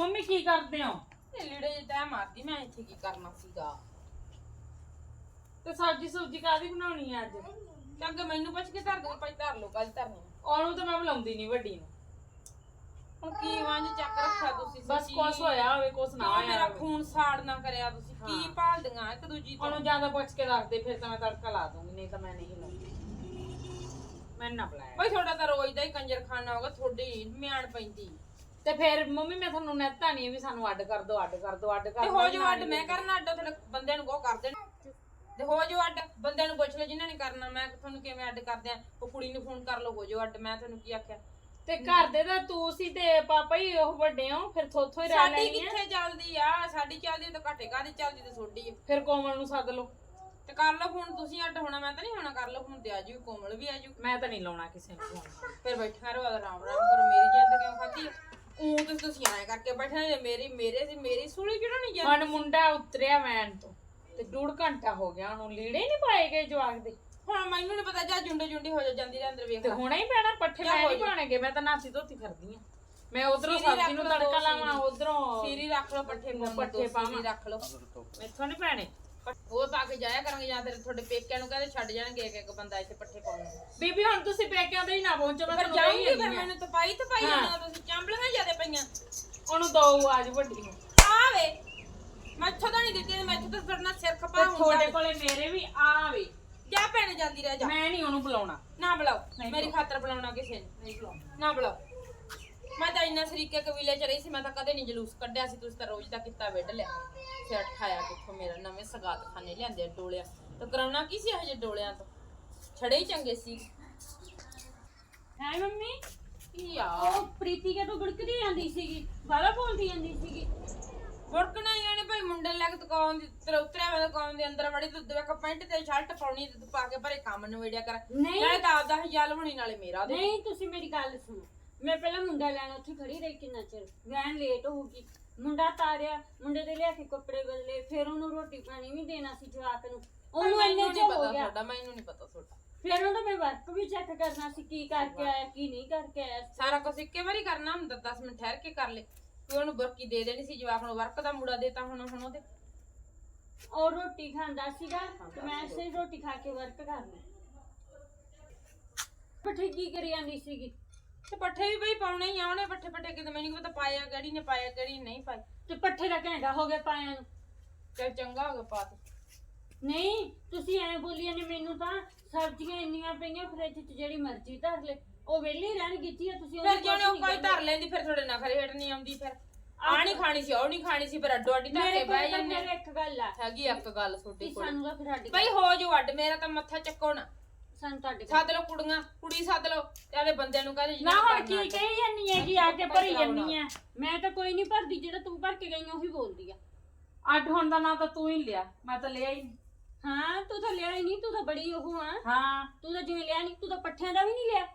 Mummy ਕੀ ਕਰਦੇ ਹੋ ਇਹ ਲੀੜੇ ਜਿਹਾ ਤੈ ਮਾਰਦੀ ਮੈਂ ਇੱਥੇ ਕੀ ਕਰਨਾ ਸੀਗਾ ਤੇ ਸਬਜ਼ੀ ਸੁਬਜ਼ੀ ਕਾਦੀ ਬਣਾਉਣੀ ਹੈ ਅੱਜ ਅੱਗੇ ਮੈਨੂੰ ਪੁੱਛ ਕੇ ਧਰ ਦੋ ਭਾਈ ਧਰ ਲਓ ਕੱਲ ਧਰਨੀ ਆ। ਉਹਨੂੰ ਤਾਂ ਮੈਂ ਬੁਲਾਉਂਦੀ ਨਹੀਂ ਵੱਡੀ ਨੂੰ ਹੁਣ ਕੀ ਵਾਂਝ ਚੱਕ ਰੱਖਿਆ ਤੁਸੀਂ ਬਸ ਸੱਚੀ? ਕੁਛ ਹੋਇਆ ਹੋਵੇ ਕੁਛ ਨਾ ਕਿਉਂ ਹੋਇਆ ਮੇਰਾ ਹੋਵੇ। ਖੂਨ ਸਾੜ ਨਾ ਕਰਿਆ ਤੁਸੀਂ ਕੀ ਹਾਂ। ਭਾਲਦੀਆਂ ਇੱਕ ਦੂਜੀ ਤੋਂ ਉਹਨੂੰ ਜ਼ਿਆਦਾ ਪੁੱਛ ਕੇ ਰੱਖ ਦੇ ਫਿਰ ਤਾਂ ਮੈਂ ਤੜਕਾ ਲਾ ਦੂੰਗੀ ਨਹੀਂ ਤਾਂ ਮੈਂ ਨਹੀਂ ਲਾਉਂਦੀ ਮੈਂ ਨਾ ਬੁਲਾਇਆ ਭਾਈ ਤੁਹਾਡਾ ਤਾਂ ਰੋਜ਼ ਦਾ ਹੀ ਕੰਜਰ ਖਾਨਾ ਹੋਗਾ ਤੁਹਾਡੀ ਮਿਆਣ ਪੈਂਦੀ ਤੇ ਫਿਰ ਮੰਮੀ ਮੈਂ ਤੁਹਾਨੂੰ ਨੈਤਾ ਨਹੀਂ ਵੀ ਸਾਨੂੰ ਅੱਡ ਕਰ ਦੋ ਅੱਡ ਕਰ ਦੋ ਅੱਡ ਕਰ ਤੇ ਦਿਓ, ਹੋ ਜੋ ਅੱਡ ਮੈਂ ਕਰਨਾ ਅੱਡ ਤੁਹਾਡੇ ਬੰਦਿਆਂ ਨੂੰ ਕੋ ਕਰ ਦੇਣ। ਤੇ ਹੋ ਜੋ ਅੱਡ ਬੰਦਿਆਂ ਨੂੰ ਪੁੱਛ ਲਓ ਜਿਨ੍ਹਾਂ ਨੇ ਕਰਨਾ ਮੈਂ ਤੁਹਾਨੂੰ ਕਿਵੇਂ ਅੱਡ ਕਰਦੇ ਆ? ਉਹ ਕੁੜੀ ਨੂੰ ਫੋਨ ਕਰ ਲਓ ਹੋ ਜੋ ਅੱਡ ਮੈਂ ਤੁਹਾਨੂੰ ਕੀ ਆਖਿਆ? ਤੇ ਘਰ ਦੇ ਤਾਂ ਤੂੰ ਸੀ ਤੇ ਪਾਪਾ ਹੀ ਉਹ ਵੱਡੇ ਹੋ ਫਿਰ ਥੋਥੋਂ ਹੀ ਰਹਿ ਸਾਡੀ ਲੈਣੀ ਆ। ਕਿੱਥੇ ਚੱਲਦੀ ਆ? ਸਾਡੀ ਚੱਲਦੀ ਆ ਤਾਂ ਘਾਟੇ ਕਾਦੀ ਚੱਲਦੀ ਤੇ ਛੋਡੀ ਆ? ਫਿਰ ਕੋਮਲ ਨੂੰ ਸੱਦ ਲਓ। ਤੇ ਕਰ ਲਓ ਫੋਨ ਤੁਸੀਂ ਅੱਡ ਹੋਣਾ ਮੈਂ ਤਾਂ ਨਹੀਂ ਹੋਣਾ ਕਰ ਲਓ ਫੋਨ ਤੇ ਆਜੂ ਕੋਮਲ ਵੀ ਆਜੂ ਮੈਂ ਤਾਂ ਨਹੀਂ ਲਾਉਣਾ ਕਿਸੇ ਨੂੰ phone। ਫਿਰ ਬੈਠਾ ਰਹੋ ਆਰਾਮ ਆਰਾਮ ਕਰੋ ਮੇਰੀ ਜਿੰਦ ਕਿਉਂ ਖਾਦੀ ਉਹ ਤੁਸੀਂ ਤੁਸੀਂ ਐਂ ਕਰਕੇ ਬੈਠੇ ਨੇ ਮੇਰੀ ਮੇਰੇ ਸੀ ਮੇਰੀ ਸੂਲੀ ਕਿਹੜਾ ਨਹੀਂ ਜਾਂਦੀ ਹੁਣ ਮੁੰਡਾ ਉਤਰਿਆ ਵੈਨ ਤੋਂ ਤੇ ਡੂੜ ਘੰਟਾ ਹੋ ਗਿਆ ਉਹਨੂੰ ਲੀੜੇ ਨਹੀਂ ਪਾਏ ਗਏ ਜਵਾਕ ਦੇ। ਹੁਣ ਮੈਨੂੰ ਨਹੀਂ ਪਤਾ ਜਾ ਜੁੰਡੇ ਜੁੰਡੀ ਹੋ ਜਾ ਜਾਂਦੀ ਦੇ ਅੰਦਰ ਵੇਖ ਤੇ ਹੋਣਾ ਹੀ ਪੈਣਾ ਪੱਠੇ ਮੈਂ ਨਹੀਂ? ਪਾਣਗੇ ਮੈਂ ਤਾਂ ਨਾਸੀ ਧੋਤੀ ਫਿਰਦੀ ਆ ਮੈਂ ਉਧਰੋਂ ਸਬਜ਼ੀ ਨੂੰ ਤੜਕਾ ਲਾਵਾਂ। ਉਧਰੋਂ ਸੀਰੀ ਰੱਖ ਲਓ ਪੱਠੇ ਪੱਠੇ ਪਾਵਾਂ। ਰੱਖ ਲਓ। ਮੈਥੋਂ ਨਹੀਂ ਪੈਣੇ। ਉਹ ਪਾ ਕੇ ਜਾਇਆ ਕਰਾਂਗੇ ਜਾਂ ਫਿਰ ਤੁਹਾਡੇ ਪੇਕਿਆਂ ਨੂੰ ਕਹਿੰਦੇ ਛੱਡ ਜਾਣਗੇ ਇੱਕ ਇੱਕ ਬੰਦਾ ਇੱਥੇ ਪੱਠੇ ਪਾਉਣ ਬੀਬੀ ਹੁਣ ਤੁਸੀਂ ਪੇਕਿਆਂ ਦੇ ਹੀ ਨਾ ਪਹੁੰਚੋ ਮੈਂ ਫਿਰ ਤੁਹਾਨੂੰ ਜਾਊਂਗੀ ਕਹੀ ਫਿਰ ਜਾਂਦੀ ਆ। ਮੈਨੂੰ ਤਪਾਈ ਤਪਾਈ ਹਾਂ। ਜਾਣਾ ਤੁਸੀਂ ਚਾਂਬਲੀਆਂ ਜਿਆਦੇ ਪਈਆਂ। ਉਹਨੂੰ ਦੋ ਆਜ ਵੱਡੀ ਨੂੰ ਆਵੇ। ਮੈਥੋਂ ਤਾਂ ਨਹੀਂ ਦਿੱਤੀ ਮੈਥੋਂ ਤਾਂ ਤੁਹਾਡਾ ਸਿਰ ਤੇ ਖਪਾ ਤੁਹਾਡੇ ਕੋਲੇ ਮੇਰੇ ਵੀ ਆਵੇ। ਜਾ ਭੈਣੇ ਜਾਂਦੀ ਰਹਿ ਜਾ। ਮੈਂ ਨਹੀਂ ਉਹਨੂੰ ਬੁਲਾਉਣਾ। ਨਾ ਬੁਲਾਓ। ਨਹੀਂ ਮੇਰੀ ਖਾਤਰ ਬੁਲਾਉਣਾ ਕਿਸੇ ਨੂੰ। ਨਹੀਂ ਬੁਲਾਉਣਾ। ਨਾ ਬੁਲਾਓ। ਮੈਂ ਤਾਂ ਇੰਨਾ ਸਰੀਕੇ ਕਬੀਲੇ ਚ ਰਹੀ ਸੀ ਮੈਂ ਤਾਂ ਕਦੇ ਨਹੀਂ ਜਲੂਸ ਕੱਢਿਆ ਸੀ ਤੁਸੀਂ ਤਾਂ ਰੋਜ਼ ਦਾ ਕੀਤਾ ਵਿੱਢ ਲਿਆ। ਸਿਰ ਠਾਇਆ ਕਿੱਥੋਂ ਮੇਰਾ ਨਵੇਂ ਸਗਾਤ ਖਾਨੇ ਲਿਆਂਦੇ ਆ ਡੋਲਿਆਂ ਤੇ। ਕਰਾਉਣਾ ਕੀ ਸੀ ਹਜੇ ਡੋਲਿਆਂ ਤੋਂ? ਛੜੇ ਹੀ ਚੰਗੇ ਸੀ। ਹੈ ਮੰਮੀ? ਕੀ ਆ? ਉਹ ਪ੍ਰੀਤੀ ਕੇ ਤੋਂ ਗੁੜਕਦੀ ਜਾਂਦੀ ਸੀਗੀ? ਬਾਲਾ ਬੋਲਦੀ ਜਾਂਦੀ ਸੀਗੀ? ਮੁੜਕਣਾ ਹੀ ਆਣੇ ਭਾਈ ਮੁੰਡੇ ਲੱਗ ਤਕਾਉਣ ਦੀ ਤੇਰੇ ਉਤਰਿਆ ਵਾ ਤਕਾਉਣ ਦੇ ਅੰਦਰ ਵੜੀ ਤੂੰ ਦੇਖ ਪੈਂਟ ਤੇ ਸ਼ਰਟ ਪਾਉਣੀ ਤੇ ਤੂੰ ਪਾ ਕੇ ਭਰੇ ਕੰਮ ਨਵੇੜਿਆ ਕਰ। ਨਹੀਂ। ਨਾਲੇ ਤਾਂ ਆਪਦਾ ਹਜਾਲ ਬਣੀ ਨਾਲੇ ਮੇਰਾ ਦੇ ਨਹੀਂ ਤੁਸੀਂ ਮੇਰੀ ਗੱਲ ਸੁਣੋ। ਮੈਂ ਪਹਿਲਾਂ ਮੁੰਡਾ ਲੈਣ ਉੱਥੇ ਖੜੀ ਰਹੀ ਕਿੰਨਾ ਚਿਰ ਵੈਨ ਲੇਟ ਹੋ ਗਈ ਮੁੰਡਾ ਤਾਰਿਆ ਮੁੰਡੇ ਦੇ ਲਿਆ ਕੇ ਕੱਪੜੇ ਬਦਲੇ ਫਿਰ ਉਹਨੂੰ ਰੋਟੀ ਪਾਣੀ ਵੀ ਦੇਣਾ ਸੀ ਜਵਾਕ ਨੂੰ। ਉਹਨੂੰ ਇੰਨੇ ਚ ਹੋ ਗਿਆ। ਤੁਹਾਡਾ ਮੈਨੂੰ ਨਹੀਂ ਪਤਾ ਤੁਹਾਡਾ। ਫਿਰ ਉਹਦਾ ਮੈਂ ਵਰਕ ਵੀ ਚੈੱਕ ਕਰਨਾ ਸੀ ਕੀ ਕਰਕੇ ਆਇਆ ਕੀ ਨਹੀਂ ਕਰਕੇ ਆਇਆ। ਸਾਰਾ ਕੁਝ ਇੱਕੇ ਵਾਰੀ ਕਰਨਾ ਹੁੰਦਾ 10 ਮਿੰਟ ਠਹਿਰ ਕੇ ਕਰ ਲੈ। ਤੂੰ ਉਹਨੂੰ ਬਰਕੀ ਦੇ ਦੇਣੀ ਸੀ ਜਵਾਕ ਨੂੰ ਵਰਕ ਦਾ ਮੂੜਾ ਦੇਤਾ ਹੁਣ ਹੁਣ ਉਹਦੇ। ਉਹ ਰੋਟੀ ਖਾਂਦਾ ਸੀਗਾ ਤੇ ਮੈਂ ਇਸੇ ਰੋਟੀ ਖਾ ਕੇ ਵਰਕ ਕਰਨਾ। ਪੱਠੇ ਕੀ ਕਰੀ ਜਾਂਦੀ ਸੀਗੀ? ਤੇ ਪੱਠੇ ਵੀ ਬਈ ਪਾਉਣੇ ਹੀ ਆਉਣੇ ਪੱਠੇ ਪੱਠੇ ਕਿਤੇ ਮੈਨੂੰ ਪਤਾ ਪਾਇਆ ਕਿਹੜੀ ਨੇ ਪਾਇਆ ਕਿਹੜੀ ਨੇ ਨਹੀਂ ਪਾਇਆ। ਤੇ ਪੱਠੇ ਦਾ ਘੰਟਾ ਹੋ ਗਿਆ ਪਾਇਆ ਨੂੰ। ਚੱਲ ਚੰਗਾ ਹੋ ਗਿਆ ਪਾ ਤੇ। ਨਹੀਂ ਤੁਸੀਂ ਐ ਬੋਲੀਆਂ ਨੇ ਮੈਨੂੰ ਤਾਂ ਸਬਜ਼ੀਆਂ ਇੰਨੀਆਂ ਪਈਆਂ ਫ੍ਰਿਜ 'ਚ ਜਿਹੜੀ ਮਰਜ਼ੀ ਧਰ ਲੈ। ਉਹ ਵਿਹਲੀ ਰਹਿਣ ਕੀਤੀ ਆ ਤੁਸੀਂ ਫਿਰ ਉਹਨੂੰ ਉਹ ਕੁਛ ਕੋਈ ਨਹੀਂ ਧਰ ਲੈਂਦੀ ਫਿਰ ਤੁਹਾਡੇ ਨਖਰੇ ਹੇਠ ਨਹੀਂ ਆਉਂਦੀ ਫਿਰ। ਆ ਨਹੀਂ ਖਾਣੀ ਸੀ ਉਹ ਨਹੀਂ ਖਾਣੀ ਸੀ ਫਿਰ ਅੱਡੋ ਅੱਡੀ ਧਰ ਮੇਰੇ ਕੇ ਕੋਲ ਬਹਿ ਤਾਂ ਜਾਂਦੇ। ਫਿਰ ਇੱਕ ਗੱਲ ਆ। ਹੈਗੀ ਇੱਕ ਗੱਲ ਤੁਹਾਡੇ ਕਿ ਕੋਲ। ਸਾਨੂੰ ਤਾਂ ਫਿਰ ਸਾਡੀ ਬਈ ਹੋ ਜੋ ਅੱਡ ਮੇਰਾ ਤਾਂ ਮੱਥਾ ਚੱਕੋ ਨਾ। ਸਾਨੂੰ ਤੁਹਾਡੇ ਕੋਲ ਸੱਦ ਲਓ ਕੁੜੀਆਂ ਕੁੜੀ ਸੱਦ ਲਓ ਤੇ ਆਲੇ ਬੰਦਿਆਂ ਨੂੰ ਕਹਿੰਦੇ ਨਾ ਹੁਣ ਕੀ ਕਹੀ ਜਾਨੀ ਹੈ ਕਿ ਆ ਕੇ ਭਰੀ ਜਾਨੀ ਆ ਮੈਂ ਤਾਂ ਕੋਈ ਨਹੀਂ ਭਰਦੀ ਜਿਹੜਾ ਤੂੰ ਭਰ ਕੇ ਗਈ ਆਂ ਉਹੀ ਬੋਲਦੀ ਆ। ਅੱਡ ਹੋਣ ਦਾ ਨਾਂ ਤਾਂ ਤੂੰ ਹੀ ਲਿਆ ਮੈਂ ਤਾਂ ਲਿਆ ਹੀ ਨਹੀਂ। ਹਾਂ ਤੂੰ ਤਾਂ ਲਿਆ ਹੀ ਨਹੀਂ ਤੂੰ ਤਾਂ ਬੜੀ ਉਹ ਆ। ਹਾਂ। ਤੂੰ ਤਾਂ ਜਿਵੇਂ ਲਿਆ ਨਹੀਂ ਤੂੰ ਤਾਂ ਪੱਠਿਆਂ ਦਾ ਵੀ ਨਹੀਂ ਲਿਆ।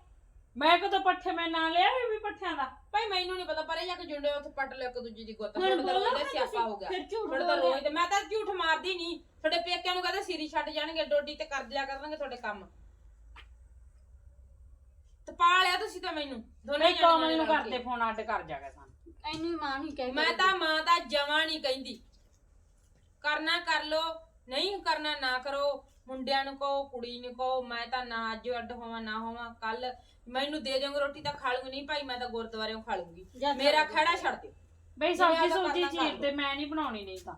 ਮੈਂ ਕਦੋਂ ਪੱਠੇ ਮੈਂ ਨਾ ਲਿਆ ਇਹ ਵੀ ਪੱਠਿਆਂ ਦਾ? ਭਾਈ ਮੈਨੂੰ ਨਹੀਂ ਪਤਾ ਪਰੇ ਜਾ ਕੇ ਜੁੰਡੇ ਉੱਥੇ ਪੱਟ ਲਿਓ ਇੱਕ ਦੂਜੇ ਦੀ ਗੁੱਤ ਹੁਣ ਤੁਹਾਡਾ ਤਾਂ ਬੋਲੋ ਰੋਜ਼ ਦਾ ਫਿਰ ਸਿਆਪਾ ਤੁਸੀਂ, ਹੋ ਗਿਆ। ਫਿਰ ਝੂਠ ਤੁਹਾਡਾ ਤਾਂ ਬੋਲ। ਰੋਜ਼ ਤੇ ਮੈਂ ਤਾਂ ਝੂਠ ਮਾਰਦੀ ਨਹੀਂ। ਤੁਹਾਡੇ ਪੇਕਿਆਂ ਨੂੰ ਕਹਿੰਦੇ ਸਿਰੀ ਛੱਡ ਜਾਣਗੇ ਡੋਡੀ ਤੇ ਕਰ ਦਿਆ ਕਰਨਗੇ ਤੁਹਾਡੇ ਕੰਮ। ਤੇ ਪਾ ਲਿਆ ਤੁਸੀਂ ਤਾਂ ਮੈਨੂੰ। ਦੋਨੇ ਨਹੀਂ ਕੋਮਲ ਨੂੰ ਰਲ ਕਰਦੇ ਕੇ। ਫੋਨ ਅੱਡ ਕਰ ਜਾਗਾ ਸਾਨੂੰ। ਐਨੀ ਮਾਂ ਨਹੀਂ ਕਹਿ ਮੈਂ ਤਾਂ ਮਾਂ ਦਾ ਜਮਾ ਨਹੀਂ ਕਹਿੰਦੀ। ਕਰਨਾ ਕਰ ਲੋ ਨਹੀਂ ਕਰਨਾ ਨਾ ਕਰੋ। ਮੁੰਡਿਆਂ ਨੂੰ ਕਹੋ ਕੁੜੀ ਨੂੰ ਕਹੋ ਮੈਂ ਤਾਂ ਨਾ ਅੱਜ ਅੱਡ ਹੋਵਾਂ ਨਾ ਹੋਵਾਂ। ਕੱਲ ਮੈਨੂੰ ਦੇ ਦਿਓਗੇ ਰੋਟੀ ਤਾਂ ਖਾ ਲੂੰਗੀ ਨਹੀਂ ਭਾਈ ਮੈਂ ਤਾਂ ਗੁਰਦੁਆਰਿਓਂ ਖਾ ਲੂੰਗੀ ਜਾ ਮੇਰਾ। ਖੜਾ ਛੱਡ ਦਿਓ। ਬਈ ਸਬਜ਼ੀ ਸੁਬਜ਼ੀ ਚੀਰ ਤੇ ਮੈਂ ਨਹੀਂ ਬਣਾਉਣੀ ਨਹੀਂ ਤਾਂ।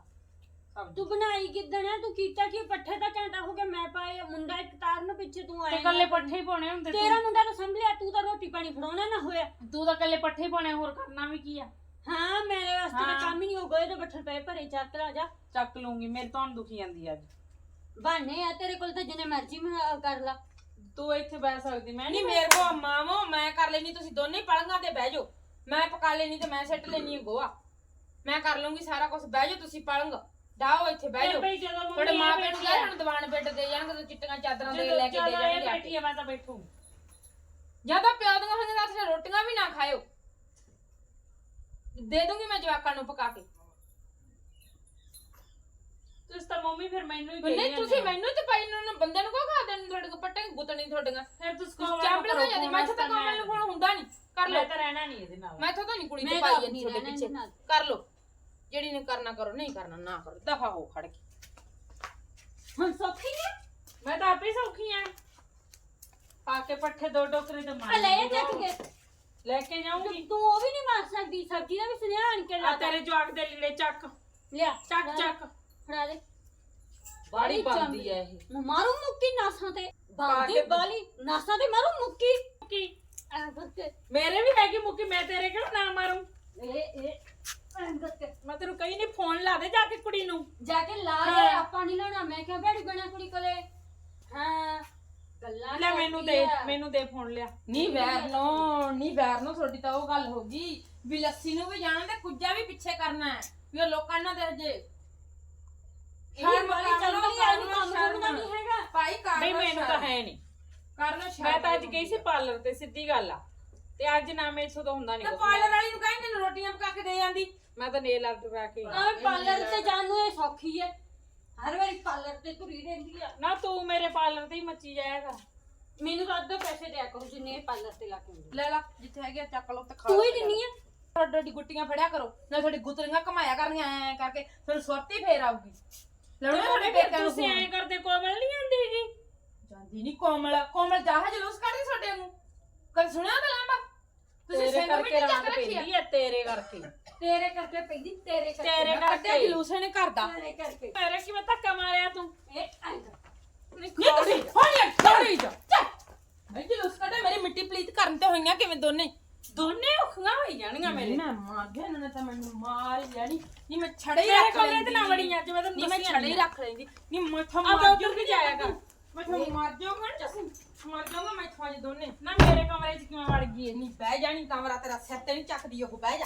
ਸਬਜ਼ੀ। ਤੂੰ ਬਣਾਈ ਕਿੱਦਣ ਆ? ਤੂੰ ਕੀਤਾ ਕੀ? ਪੱਠੇ ਦਾ ਘੰਟਾ ਹੋ ਗਿਆ ਮੈਂ ਪਾਏ ਮੁੰਡਾ ਇੱਕ ਤਾਰਨ ਪਿੱਛੇ ਤੂੰ ਤੇ ਆਇਆ ਕੱਲੇ ਪੱਠੇ ਹੀ ਪਾਉਣੇ ਹੁੰਦੇ ਤੂੰ। ਤੇਰਾ ਮੁੰਡਾ ਤਾਂ ਸੰਭਲਿਆ ਤੂੰ ਤਾਂ ਰੋਟੀ ਪਾਣੀ ਫੜਾਉਣਾ ਨਾ ਹੋਇਆ। ਤੂੰ ਤਾਂ ਕੱਲੇ ਪੱਠੇ ਹੀ ਪਾਉਣੇ ਹੋਰ ਕਰਨਾ ਵੀ ਕੀ ਆ? ਹਾਂ ਮੇਰੇ ਵਾਸਤੇ ਤਾਂ ਹਾਂ। ਕੰਮ ਹੀ ਨਹੀਂ ਹੋ ਗਏ ਤੇ ਬੱਠਲ ਪਏ ਭਰੇ ਚੱਕ ਲਾ ਜਾ। ਚੱਕ ਲੂੰਗੀ ਮੇਰੇ ਤੋਂ ਦੁਖੀ ਜਾਂਦੀ ਅੱਜ। ਬਾਨੇ ਆ ਤੇਰੇ ਕੋਲ ਤਾਂ ਜਿੰਨੇ ਮਰਜ਼ੀ ਮੈਂ ਕਰ ਲਾ। ਤੂੰ ਇੱਥੇ ਬਹਿ ਸਕਦੀ ਮੈਂ ਨਹੀਂ ਮੇਰੇ ਕੋ ਮਾਵੋ ਮੈਂ ਕਰ ਲੈਣੀ ਤੁਸੀਂ ਦੋਨੇ ਪਲੰਗਾਂ ਤੇ ਬਹਿ ਜਾਓ। ਮੈਂ ਪਕਾ ਲੈਣੀ ਤੇ ਮੈਂ ਸਿੱਟ ਲੈਣੀ ਗੋਆ ਮੈਂ ਕਰ ਲੂੰਗੀ ਸਾਰਾ ਕੁਝ ਬਹਿ ਜਾਓ ਤੁਸੀਂ ਪਲੰਗ। ਡਾਓ ਇੱਥੇ ਬਹਿ ਜਾਓ। ਬਈ ਜਦੋਂ ਤੁਹਾਡੇ ਮੰਮੀ ਮਾਂ ਆ ਪਿਓ ਨੂੰ ਕਹਿ ਹੁਣ ਦੀਵਾਨ ਬੈੱਡ ਦੇ ਜਾਣਗੇ ਤੇ ਚਿੱਟੀਆਂ ਚਾਦਰਾਂ ਦੇ ਲੈ ਕੇ ਦੇ ਜਾਣਗੇ ਆ ਬੈਠੀ। ਆ ਮੈਂ ਤਾਂ ਬੈਠੂ। ਜਾਂ ਤਾਂ ਪਿਓ ਦੀਆਂ ਤਾਂ ਤੁਸੀਂ ਰੋਟੀਆਂ ਵੀ ਨਾ ਖਾਇਓ। ਦੇ ਦੂੰਗੀ ਮੈਂ ਜਵਾਕਾਂ ਨੂੰ ਪਕਾ ਕੇ। ਤੁਸੀਂ ਤਾਂ ਮੰਮੀ ਫਿਰ ਮੈਨੂੰ ਹੀ ਨਹੀਂ ਕਹੀ ਤੁਸੀਂ ਮੈਨੂੰ ਤੇ ਪਾਈ ਨੂੰ ਬੰਦੇ ਨੂੰ ਕੋ ਖਾ ਦੇਣ ਤੁਹਾਡੇ ਕੋ ਪੱਟੇ ਗੁੱਤਣੀ ਤੁਹਾਡੀਆਂ। ਫਿਰ ਤੁਸੀਂ ਚਾਂਪਲੇ ਹੋ ਜਾਂਦੀ ਮੈਂ ਤਾਂ ਕਮਲ ਨੂੰ ਫੋਨ ਹੁੰਦਾ ਨਹੀਂ। ਕਰ ਲਓ। ਮੈਂ ਤਾਂ ਰਹਿਣਾ ਨਹੀਂ ਇਹਦੇ ਨਾਲ। ਮੈਂ ਤਾਂ ਨਹੀਂ ਕੁੜੀ ਤੇ ਪਾਈ ਨਹੀਂ ਜਾਂਦੀ ਤੁਹਾਡੇ ਪਿੱਛੇ। ਕਰ ਲਓ। ਜਿਹੜੀ ਨੇ ਕਰਨਾ ਕਰੋ ਨਹੀਂ ਕਰਨਾ ਨਾ ਕਰੋ ਦਫਾ ਹੋ ਖੜ ਕੇ। ਹੁਣ ਸੌਖੀ ਨੇ ਮੈਂ ਤਾਂ ਆਪੇ ਸੌਖੀ ਆ। ਪਾ ਕੇ ਪੱਠੇ ਦੋ ਟੋਕਰੇ ਤੇ ਆ ਮਾਰ ਲੈ ਇਹ ਚੱਕ ਕੇ। ਲੈ ਕੇ ਜਾਊਂਗੀ। ਤੂੰ ਉਹ ਵੀ ਨਹੀਂ ਮਾਰ ਸਕਦੀ ਸਬਜ਼ੀ ਦਾ ਵੀ ਸੁਨੇਹਾ ਆਣ ਕੇ ਆ ਲਾ ਤੇਰੇ ਜਵਾਕ ਦੇ ਲੀੜੇ ਚੱਕ। ਲਿਆ ਚੱਕ ਚੱਕ। ਫੜਾ ਦੇ। ਬਾੜੀ ਬੜੀ ਬੰਦੀ ਐ ਇਹ। ਮੈਂ ਮਾਰੂ ਮੁੱਕੀ ਨਾਸਾਂ ਤੇ। ਪਾ ਬਾਦੀ ਕੇ- ਬਾਲੀ ਨਾਸਾਂ ਤੇ ਮਾਰੂ ਮੁੱਕੀ। ਕੀ ਐ ਕਰਕੇ। ਮੇਰੇ ਵੀ ਹੈਗੀ ਮੁੱਕੀ ਮੈਂ ਤੇਰੇ ਕਿਹੜਾ ਨਾ ਮਾਰੂੰ? ਇਹ ਇਹ। ਮੈਂ ਤੈਨੂੰ ਕਹੀ ਨਹੀਂ ਫੋਨ ਲਾ ਦੇ ਜਾ ਕੇ ਕੁੜੀ ਨੂੰ। ਜਾ ਕੇ ਲਾ ਹਾਂ। ਦੇ ਆਪਾਂ ਨਹੀਂ ਲਾਉਣਾ। ਮੈਂ ਕਿਹਾ ਬੈੜੀ ਬਣਾ ਕੁੜੀ ਕੋਲੇ। ਹਾਂ। ਗੱਲਾਂ ਲੈ ਮੈਨੂੰ ਕਰਦੀ ਦੇ ਆ। ਮੈਨੂੰ ਦੇ ਫੋਨ ਲਿਆ। ਨਹੀਂ ਵੈਰ ਨੋ ਨਹੀਂ ਵੈਰ ਨੋ ਤੁਹਾਡੀ ਤਾਂ ਉਹ ਗੱਲ ਹੋ ਗਈ। ਵੀ ਲੱਸੀ ਨੂੰ ਵੀ ਜਾਣਾ ਤੇ ਕੁੱਜਾ ਵੀ ਪਿੱਛੇ ਕਰਨਾ ਹੈ। ਵੀ ਉਹ ਲੋਕਾਂ ਨਾਲ ਦੇ ਜੇ ਇਹ ਵਾਲੀ ਚੱਲ ਰਹੀ ਆ ਇਹਨੂੰ ਕੰਮ ਸ਼ਰਮ ਕਰਨਾ ਨਹੀਂ ਹੈਗਾ। ਭਾਈ ਕਰ ਬਈ ਲਓ ਮੈਨੂੰ ਤਾਂ ਸ਼ਰਮ। ਹੈ ਨਹੀਂ ਕਰ ਸ਼ਰਮ। ਮੈਂ ਤਾਂ ਅੱਜ ਗਈ ਸੀ ਪਾਰਲਰ ਤੇ ਸਿੱਧੀ ਗੱਲ ਆ। ਤੇ ਅੱਜ ਨਾ ਮੈਂ ਇਥੋਂ ਤਾਂ ਹੁੰਦਾ ਨਹੀਂ ਤੇ ਪਾਰਲਰ ਵਾਲੀ ਨੂੰ ਕਹਿੰਦੇ ਨੇ ਰੋਟੀਆਂ ਪਕਾ ਕੇ ਦੇ ਜਾਂਦੀ। ਮੈਂ ਤਾਂ ਨੇਲ ਆਰਟ ਕਰਾ ਕੇ ਆ ਪਾਰਲਰ ਤੇ ਜਾਣ ਨੂੰ ਇਹ ਸੌਖੀ ਹੈ। ਹਰ ਵਾਰੀ ਪਾਰਲਰ ਤੇ ਤੁਰੀ ਰਹਿੰਦੀ ਆ। ਨਾ ਤੂੰ ਮੇਰੇ ਪਾਰਲਰ ਤੇ ਹੀ ਮੱਚੀ ਜਾਇਆ ਕਰ ਮੈਨੂੰ ਤਾਂ ਅੱਧੇ ਪੈਸੇ ਦਿਆ ਕਰੋ ਜਿੰਨੇ ਇਹ ਪਾਰਲਰ ਤੇ ਲਾ ਕੇ ਆਉਂਦੀ ਲੈ ਲਾ ਜਿੱਥੇ ਹੈਗੇ ਆ ਚੱਕ ਲਓ ਤੇ ਖਾ ਤੂੰ ਹੀ। ਦਿੰਨੀ ਆ। ਤੁਹਾਡੀ ਤੁਹਾਡੀ ਗੁੱਟੀਆਂ ਫੜਿਆ ਕਰੋ ਨਾ ਤੁਹਾਡੀ ਗੁੱਤਰੀਆਂ ਕਮਾਇਆ ਕਰਨੀਆਂ ਐ ਕਰਕੇ ਤੁਹਾਨੂੰ ਸੁਰਤੀ ਫੇਰ ਆਊਗੀ। ਲੜੋ ਤੁਹਾਡੇ ਪੇਕਿਆਂ ਨੂੰ ਤੁਸੀਂ ਐਂ ਕਰਦੇ ਕੋਮਲ ਨਹੀਂ ਆਂਦੀ ਜੀ? ਜਾਂਦੀ ਨਹੀਂ ਕੋਮਲ ਕੋਮਲ ਜਾਹ ਜਲੂਸ ਕੱਢਦੀ ਤੁਹਾਡੇ ਨੂੰ। ਕਦੇ ਸੁਣਿਆ ਤਾਂ ਲਾਂਬਾ ਤੁਸੀਂ ਤੇਰੇ ਸਿੰਘ ਕਰਕੇ ਮਿੱਟੀ ਚੱਕ ਰੱਖੀ ਆ। ਪੈਂਦੀ ਐ ਤੇਰੇ ਕਰਕੇ। ਤੇਰੇ ਕਰਕੇ ਪੈਂਦੀ ਤੇਰੇ ਕਰਕੇ। ਤੇਰੇ ਕੱਢਿਆ ਕਰਕੇ। ਜਲੂਸ ਇਹਨੇ ਘਰ ਦਾ ਤੇਰੇ ਕਰਕੇ। ਮੇਰੇ ਕਿਵੇਂ ਧੱਕਾ ਮਾਰਿਆ ਤੂੰ? ਇਹ ਐਂ ਕਰ। ਨਹੀਂ ਤੁਸੀਂ ਹੋਣੀ ਥੋੜੀ ਜਾ। ਮੈਂ ਜਲੂਸ ਕੱਢੇ ਮੇਰੀ ਮਿੱਟੀ ਪਲੀਤ ਕਰਨ ਤੇ ਹੋਈਆਂ ਕਿਵੇਂ ਦੋਨੇ? ਦੋਨੇ ਔਖੀਆਂ ਹੋਈ ਜਾਣੀਆਂ ਮੇਰੇ। ਮੈਂ ਮਾਰ ਗਿਆ ਇਹਨਾਂ ਨੇ ਤਾਂ ਮੈਨੂੰ ਮਾਰ ਹੀ ਲੈਣੀ ਨਹੀਂ ਮੈਂ ਛੜੇ ਹੀ ਮੇਰੇ ਰੱਖ ਕੋਲੇ ਲੈਂਦੀ। ਨਾ ਮੈਂ ਤੈਨੂੰ ਨਹੀਂ ਮੈਂ ਦੱਸੀ ਛੜੇ ਹੀ ਰੱਖ ਲੈਂਦੀ। ਨਹੀਂ ਮੈਥੋਂ ਆ ਮਾਰ ਤਾਂ ਉੱਧਰ ਵੀ ਜਾਇਆ ਕਰ। ਮੈਂ ਤੁਹਾਨੂੰ ਮਾਰ ਜਾਊਂਗਾ ਨਾ। ਜਸਨ ਮਾਰ ਜਾਊਂਗਾ ਮੈਂ ਅੱਜ ਦੋਨੇ। ਨਾ ਮੇਰੇ ਕਮਰੇ 'ਚ ਕਿਵੇਂ ਵੜ ਗਈ ਇਹ? ਨਹੀਂ ਬਹਿ ਜਾਣੀ ਕਮਰਾ ਤੇਰਾ ਸਿਰ ਤੇ ਨਹੀਂ ਚੱਕਦੀ ਉਹ ਬਹਿ ਜਾ।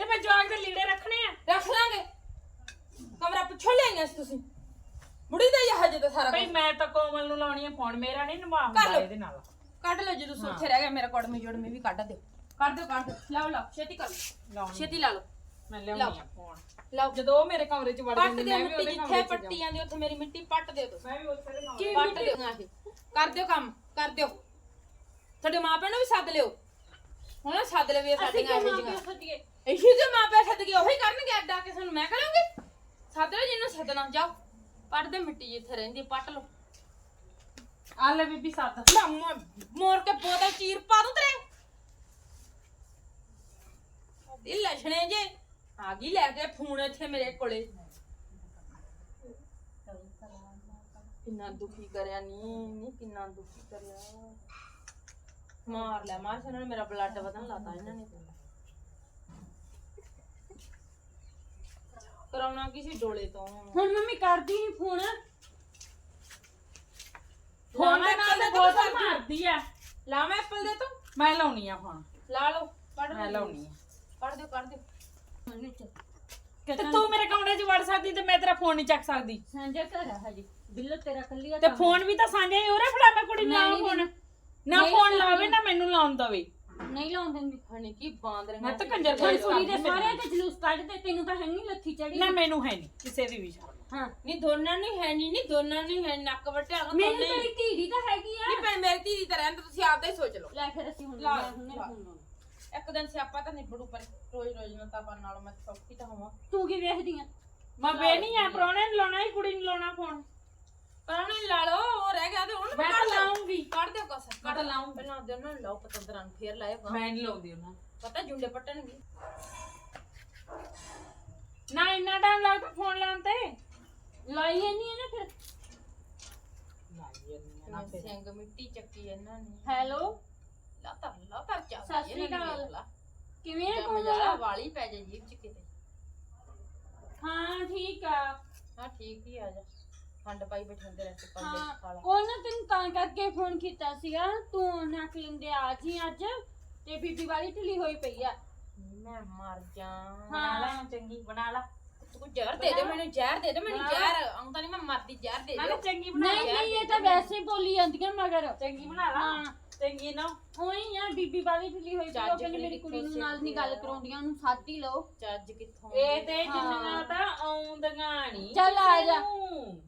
ਤੇ ਮੈਂ ਜਵਾਕ ਦੇ ਲੀੜੇ ਰੱਖਣੇ ਆ। ਰੱਖ ਲਾਂਗੇ। ਕਮਰਾ ਪਿੱਛੋਂ ਲਿਆਈਆਂ ਸੀ ਤੁਸੀਂ। ਮੁੜੀ ਦਾ ਇਹ ਹਜੇ ਤਾਂ ਸਾਰਾ ਬਈ ਕੁਛ। ਮੈਂ ਤਾਂ ਕੋਮਲ ਨੂੰ ਲਾਉਣੀ ਆ ਫੋਨ ਮੇਰਾ ਨਹੀਂ ਕਰ ਹੁੰਦਾ ਲਓ। ਇਹਦੇ ਨਾਲ। ਕੱਢ ਲਓ ਜਦੋਂ ਸੁੱਥੇ ਰਹਿ ਗਿਆ ਮੇਰਾ ਕੋੜਮੇ ਜੋੜਮੇ ਵੀ ਕੱਢ ਦਿਓ। ਕੱਢ ਦਿਓ ਕੱਢ ਦਿਓ। ਲਾਓ ਲਾਓ ਛੇਤੀ ਕਰ ਲਓ। ਲਾਉਣੀ। ਛੇਤੀ ਲਾ ਲਓ। ਮੈਂ ਲਿਆਉਣੀ ਆ ਫੋਨ। ਲਾਓ। ਜਦੋਂ ਉਹ ਮੇਰੇ ਕਮਰੇ 'ਚ ਵੜ ਪੱਟ ਜਾਂਦੀ ਦਿਓ ਮੈਂ ਵੀ ਮਿੱਟੀ ਉਹਦੇ ਜਿੱਥੇ ਕਮਰੇ 'ਚ ਪੱਟੀ ਜਾਂਦੀ ਉੱਥੇ ਮੇਰੀ ਮਿੱਟੀ ਪੱਟ ਦਿਓ ਤੁਸੀਂ। ਮੈਂ ਵੀ ਉੱਥੇ ਦੇ ਕਮਰੇ ਪੱਟ ਦਿਓ ਇਹ ਕਰ ਦਿਓ ਕੰਮ ਕਰ ਦਿਓ। ਤੁਹਾਡੇ ਮਾਪਿਆਂ ਨੂੰ ਵੀ ਸੱਦ ਲਿਓ। ਹੁਣ ਸੱਦ ਲਿਓ ਵੀ ਇਹ ਸਾਡੀਆਂ ਇਹੋ ਮਾਂ ਜਿਹੀਆਂ। ਪਿਓ ਸੱਦੀਏ? ਇਹੀ ਜੋ ਮਾਪਿਆਂ ਸੱਦ ਗਏ ਉਹੀ ਕਰਨਗੇ ਅੱਡਾ ਕਿਸੇ ਨੂੰ ਮੈਂ ਕਰਾਂਗੀ? ਸੱਦ ਲਿਓ ਜਿਹਨੂੰ ਸੱਦਣਾ ਜਾਓ। ਪੱਟ ਦੇ ਮਿੱਟੀ ਜਿੱਥੇ ਰਹਿੰਦੀ ਪੱਟ ਲਓ। ਆ ਲੈ ਬੀਬੀ ਸੱਤ ਨਾ ਮੋ- ਮੋੜ ਕੇ ਬੋਤਲ ਚੀਰ ਪਾ ਦੂੰ ਤੇਰੇ। ਦਿਲ ਲਛਣੇ ਜੇ ਆ ਗਈ ਲੈ ਕੇ ਫੋਨ ਇੱਥੇ ਮੇਰੇ ਕੋਲੇ। ਕਿੰਨਾ ਦੁਖੀ ਕਰਿਆ ਨੀ ਨੀ ਕਿੰਨਾ ਦੁਖੀ ਕਰਿਆ। ਮਾਰ ਲੈ ਮਾਰ ਇਹਨਾਂ ਨੇ ਮੇਰਾ ਬਲੱਡ ਵਧਣ ਲਾਤਾ ਇਹਨਾਂ ਨੇ। ਕਰਾਉਣਾ ਕਿਸੇ ਡੋਲੇ ਤੋਂ? ਹੁਣ ਮੰਮੀ ਕਰਦੀ ਨਹੀਂ ਫੋਨ। ਫੋਨ ਦੇ ਨਾਲ ਤਾਂ ਬਹੁਤ। ਮਾਰਦੀ ਆ। ਲਾਵਾਂ ਐਪਲ ਦੇ ਤੂੰ? ਮੈਂ ਲਾਉਣੀ ਆ ਫੋਨ ਲਾ ਲਓ ਪੜ ਮੈਂ ਲਾਉਣੀ ਆ। ਪੜ ਦਿਓ ਪੜ ਦਿਓ। ਤੇ ਤੂੰ ਮੇਰੇ ਕਮਰੇ 'ਚ ਵੜ ਸਕਦੀ ਤੇ ਮੈਂ ਤੇਰਾ ਫੋਨ ਨਹੀਂ ਚੱਕ ਸਕਦੀ। ਸਾਂਝਾ ਘਰ ਆ ਹਜੇ। ਬਿੱਲ ਤੇਰਾ ਕੱਲੀ ਆ ਤੇ। ਫੋਨ ਵੀ ਤਾਂ ਸਾਂਝਾ ਹੀ ਉਹਰੇ ਫੜਾ ਮੈਂ ਕੁੜੀ ਨੂੰ ਲਾਉਂ ਫੋਨ। ਨਾ ਫੋਨ। ਲਾਵੇ ਨਾ ਮੈਨੂੰ ਲਾਉਣ ਦਵੇ। ਨਹੀਂ ਲਾਉਣ ਦਿੰਦੀ ਹਣੀ ਕੀ ਬਾਂਦ ਰਹੇ ਮੈਂ ਤਾਂ ਕੰਜਰ ਹੁਣ ਕੋਈ ਕੁੜੀ ਦੇ ਸਾਰਿਆਂ ਤੇ ਜਲੂਸ ਕੱਢਦੇ ਤੈਨੂੰ ਤਾਂ ਹੈ ਨਹੀਂ ਲੱਥੀ ਚੜੀ ਨਾ ਮੈਨੂੰ ਹੈ ਨਹੀਂ ਕਿਸੇ ਦੀ ਵੀ ਸ਼ਰਮ ਹਾਂ। ਨਹੀਂ ਦੋਨਾਂ ਨੂੰ ਹੈ ਨਹੀਂ ਨਹੀਂ ਦੋਨਾਂ ਨੂੰ ਹੈ ਨੱਕ ਵੱਟਿਆ ਨਾ ਮੈਨੂੰ ਤੇਰੀ ਧੀ ਦੀ ਤਾਂ ਹੈਗੀ ਆ। ਨਹੀਂ ਮੇਰੀ ਧੀ ਦੀ ਤਰ੍ਹਾਂ ਤਾਂ ਤੁਸੀਂ ਆਪਦਾ ਹੀ ਸੋਚ ਲਓ। ਲੈ ਫਿਰ ਅਸੀਂ ਹੁਣ ਲਾ, ਮੈਂ ਹੁਣੇ ਲਾਉਣਾ। ਇੱਕ ਦਿਨ ਸਿਆਪਾ ਤਾਂ ਨਿਬੜੂ ਪਰ ਰੋਜ਼ ਰੋਜ਼ ਨਾ ਤਾਂ ਕਰਨ ਨਾਲੋਂ ਮੈਂ ਸੌਖੀ ਤਾਂ ਹੋਵਾਂ। ਤੂੰ ਕੀ ਵੇਖਦੀ ਆ? ਮੈਂ ਬੇਣੀ ਆ ਪ੍ਰਾਹੁਣੇ ਨੂੰ ਲਾਉਣਾ ਹੀ ਕੁੜੀ ਨੂੰ ਲਾਉਣਾ ਫੋਨ ਪਰ ਉਹਨੇ ਲਾ ਲਓ ਉਹ ਰਹਿ ਗਿਆ ਤੇ ਉਹਨੂੰ ਤਾਂ ਮੈਂ ਤਾਂ ਲਾਊਂ। ਪਹਿਲਾਂ ਦੇ ਉਹਨਾਂ ਨੂੰ ਲਾਓ ਪਤੰਦਰਾਂ ਨੂੰ ਫੇਰ ਲਾਏਗਾ ਮੈਂ ਨਹੀਂ ਲਾਉਂਦੀ ਉਹਨਾਂ ਪਤਾ ਜੁੰਡੇ ਪੱਟਣਗੇ। ਨਾ ਇੰਨਾ ਟਾਈਮ ਲੱਗਦਾ ਫੋਨ ਲਾਉਣ ਤੇ। ਲਾਈ ਨਹੀਂ ਨਾ ਫਿਰ। ਨਾ ਸਿੰਘ ਮਿੱਟੀ ਚੱਕੀ ਇਹਨਾਂ ਨੇ। ਹੈਲੋ। ਲਾਤਾ ਲਾਤਾ ਚਾ ਸਤਿ ਸ਼੍ਰੀ ਅਕਾਲ। ਕਿਵੇਂ ਆ ਮਜਾਲਾ ਕੋਮਲ? ਵਾਲੀ ਪੈ ਜਾ ਜੀਬ ਚ ਕਿਤੇ। ਹਾਂ ਠੀਕ ਆ। ਹਾਂ ਠੀਕ ਹੀ ਆ ਜਾ। ਖੰਡ ਪਾਈ ਬੈਠੇ ਰਹਿ ਪੱਲੇ ਹਾਂ ਖਾ ਲਾ। ਉਹ ਨਾ ਤੈਨੂੰ ਤਾਂ ਕਰਕੇ ਫੋਨ ਕੀਤਾ ਸੀਗਾ ਤੂੰ ਨੱਕ ਲਿੰਦੇ ਆ ਜੀ ਅੱਜ ਤੇ ਬੀਬੀ ਵਾਲੀ ਢਿੱਲੀ ਹੋਈ ਪਈ ਆ। ਮੈਂ ਮਰ ਜਾ ਬਣਾ ਲਾ ਚੰਗੀ ਬਣਾ ਲਾ। ਤੂੰ ਜ਼ਹਿਰ ਦੇ ਦੇ ਮੈਨੂੰ ਜ਼ਹਿਰ ਦੇ ਦੇ ਮੈਨੂੰ। ਜ਼ਹਿਰ। ਆਉਂਦਾ ਨਹੀਂ ਮੈਂ ਮਰਦੀ ਜ਼ਹਿਰ ਦੇ ਮੈਂ ਦੇ। ਕਿਹਾ ਚੰਗੀ ਬਣਾ ਨਹੀਂ ਲਾ। ਨਹੀਂ ਇਹ ਤਾਂ ਵੈਸੇ ਹੀ ਬੋਲੀ ਜਾਂਦੀਆਂ ਮਗਰ। ਚੰਗੀ ਬਣਾ ਲਾ। ਹਾਂ। ਚੰਗੀ ਨਾ। ਉਹੀ ਆ ਬੀਬੀ ਵਾਲੀ ਢਿੱਲੀ ਹੋਈ ਪਈ ਉਹ ਚੱਜ ਕਹਿੰਦੀ ਕਰੀ ਮੇਰੀ ਕੁੜੀ ਨੂੰ ਨਾਲ ਨਹੀਂ ਗੱਲ ਕਰਾਉਂਦੀਆਂ ਉਹਨੂੰ ਸਾਥ ਹੀ ਲਓ। ਚੱਜ ਕਿੱਥੋਂ ਇਹ ਤੇ। ਜਿੰਨੀਆਂ ਤਾਂ ਆਉਂਦੀਆਂ ਨਹੀਂ ਚੱਲ ਆ ਜਾ।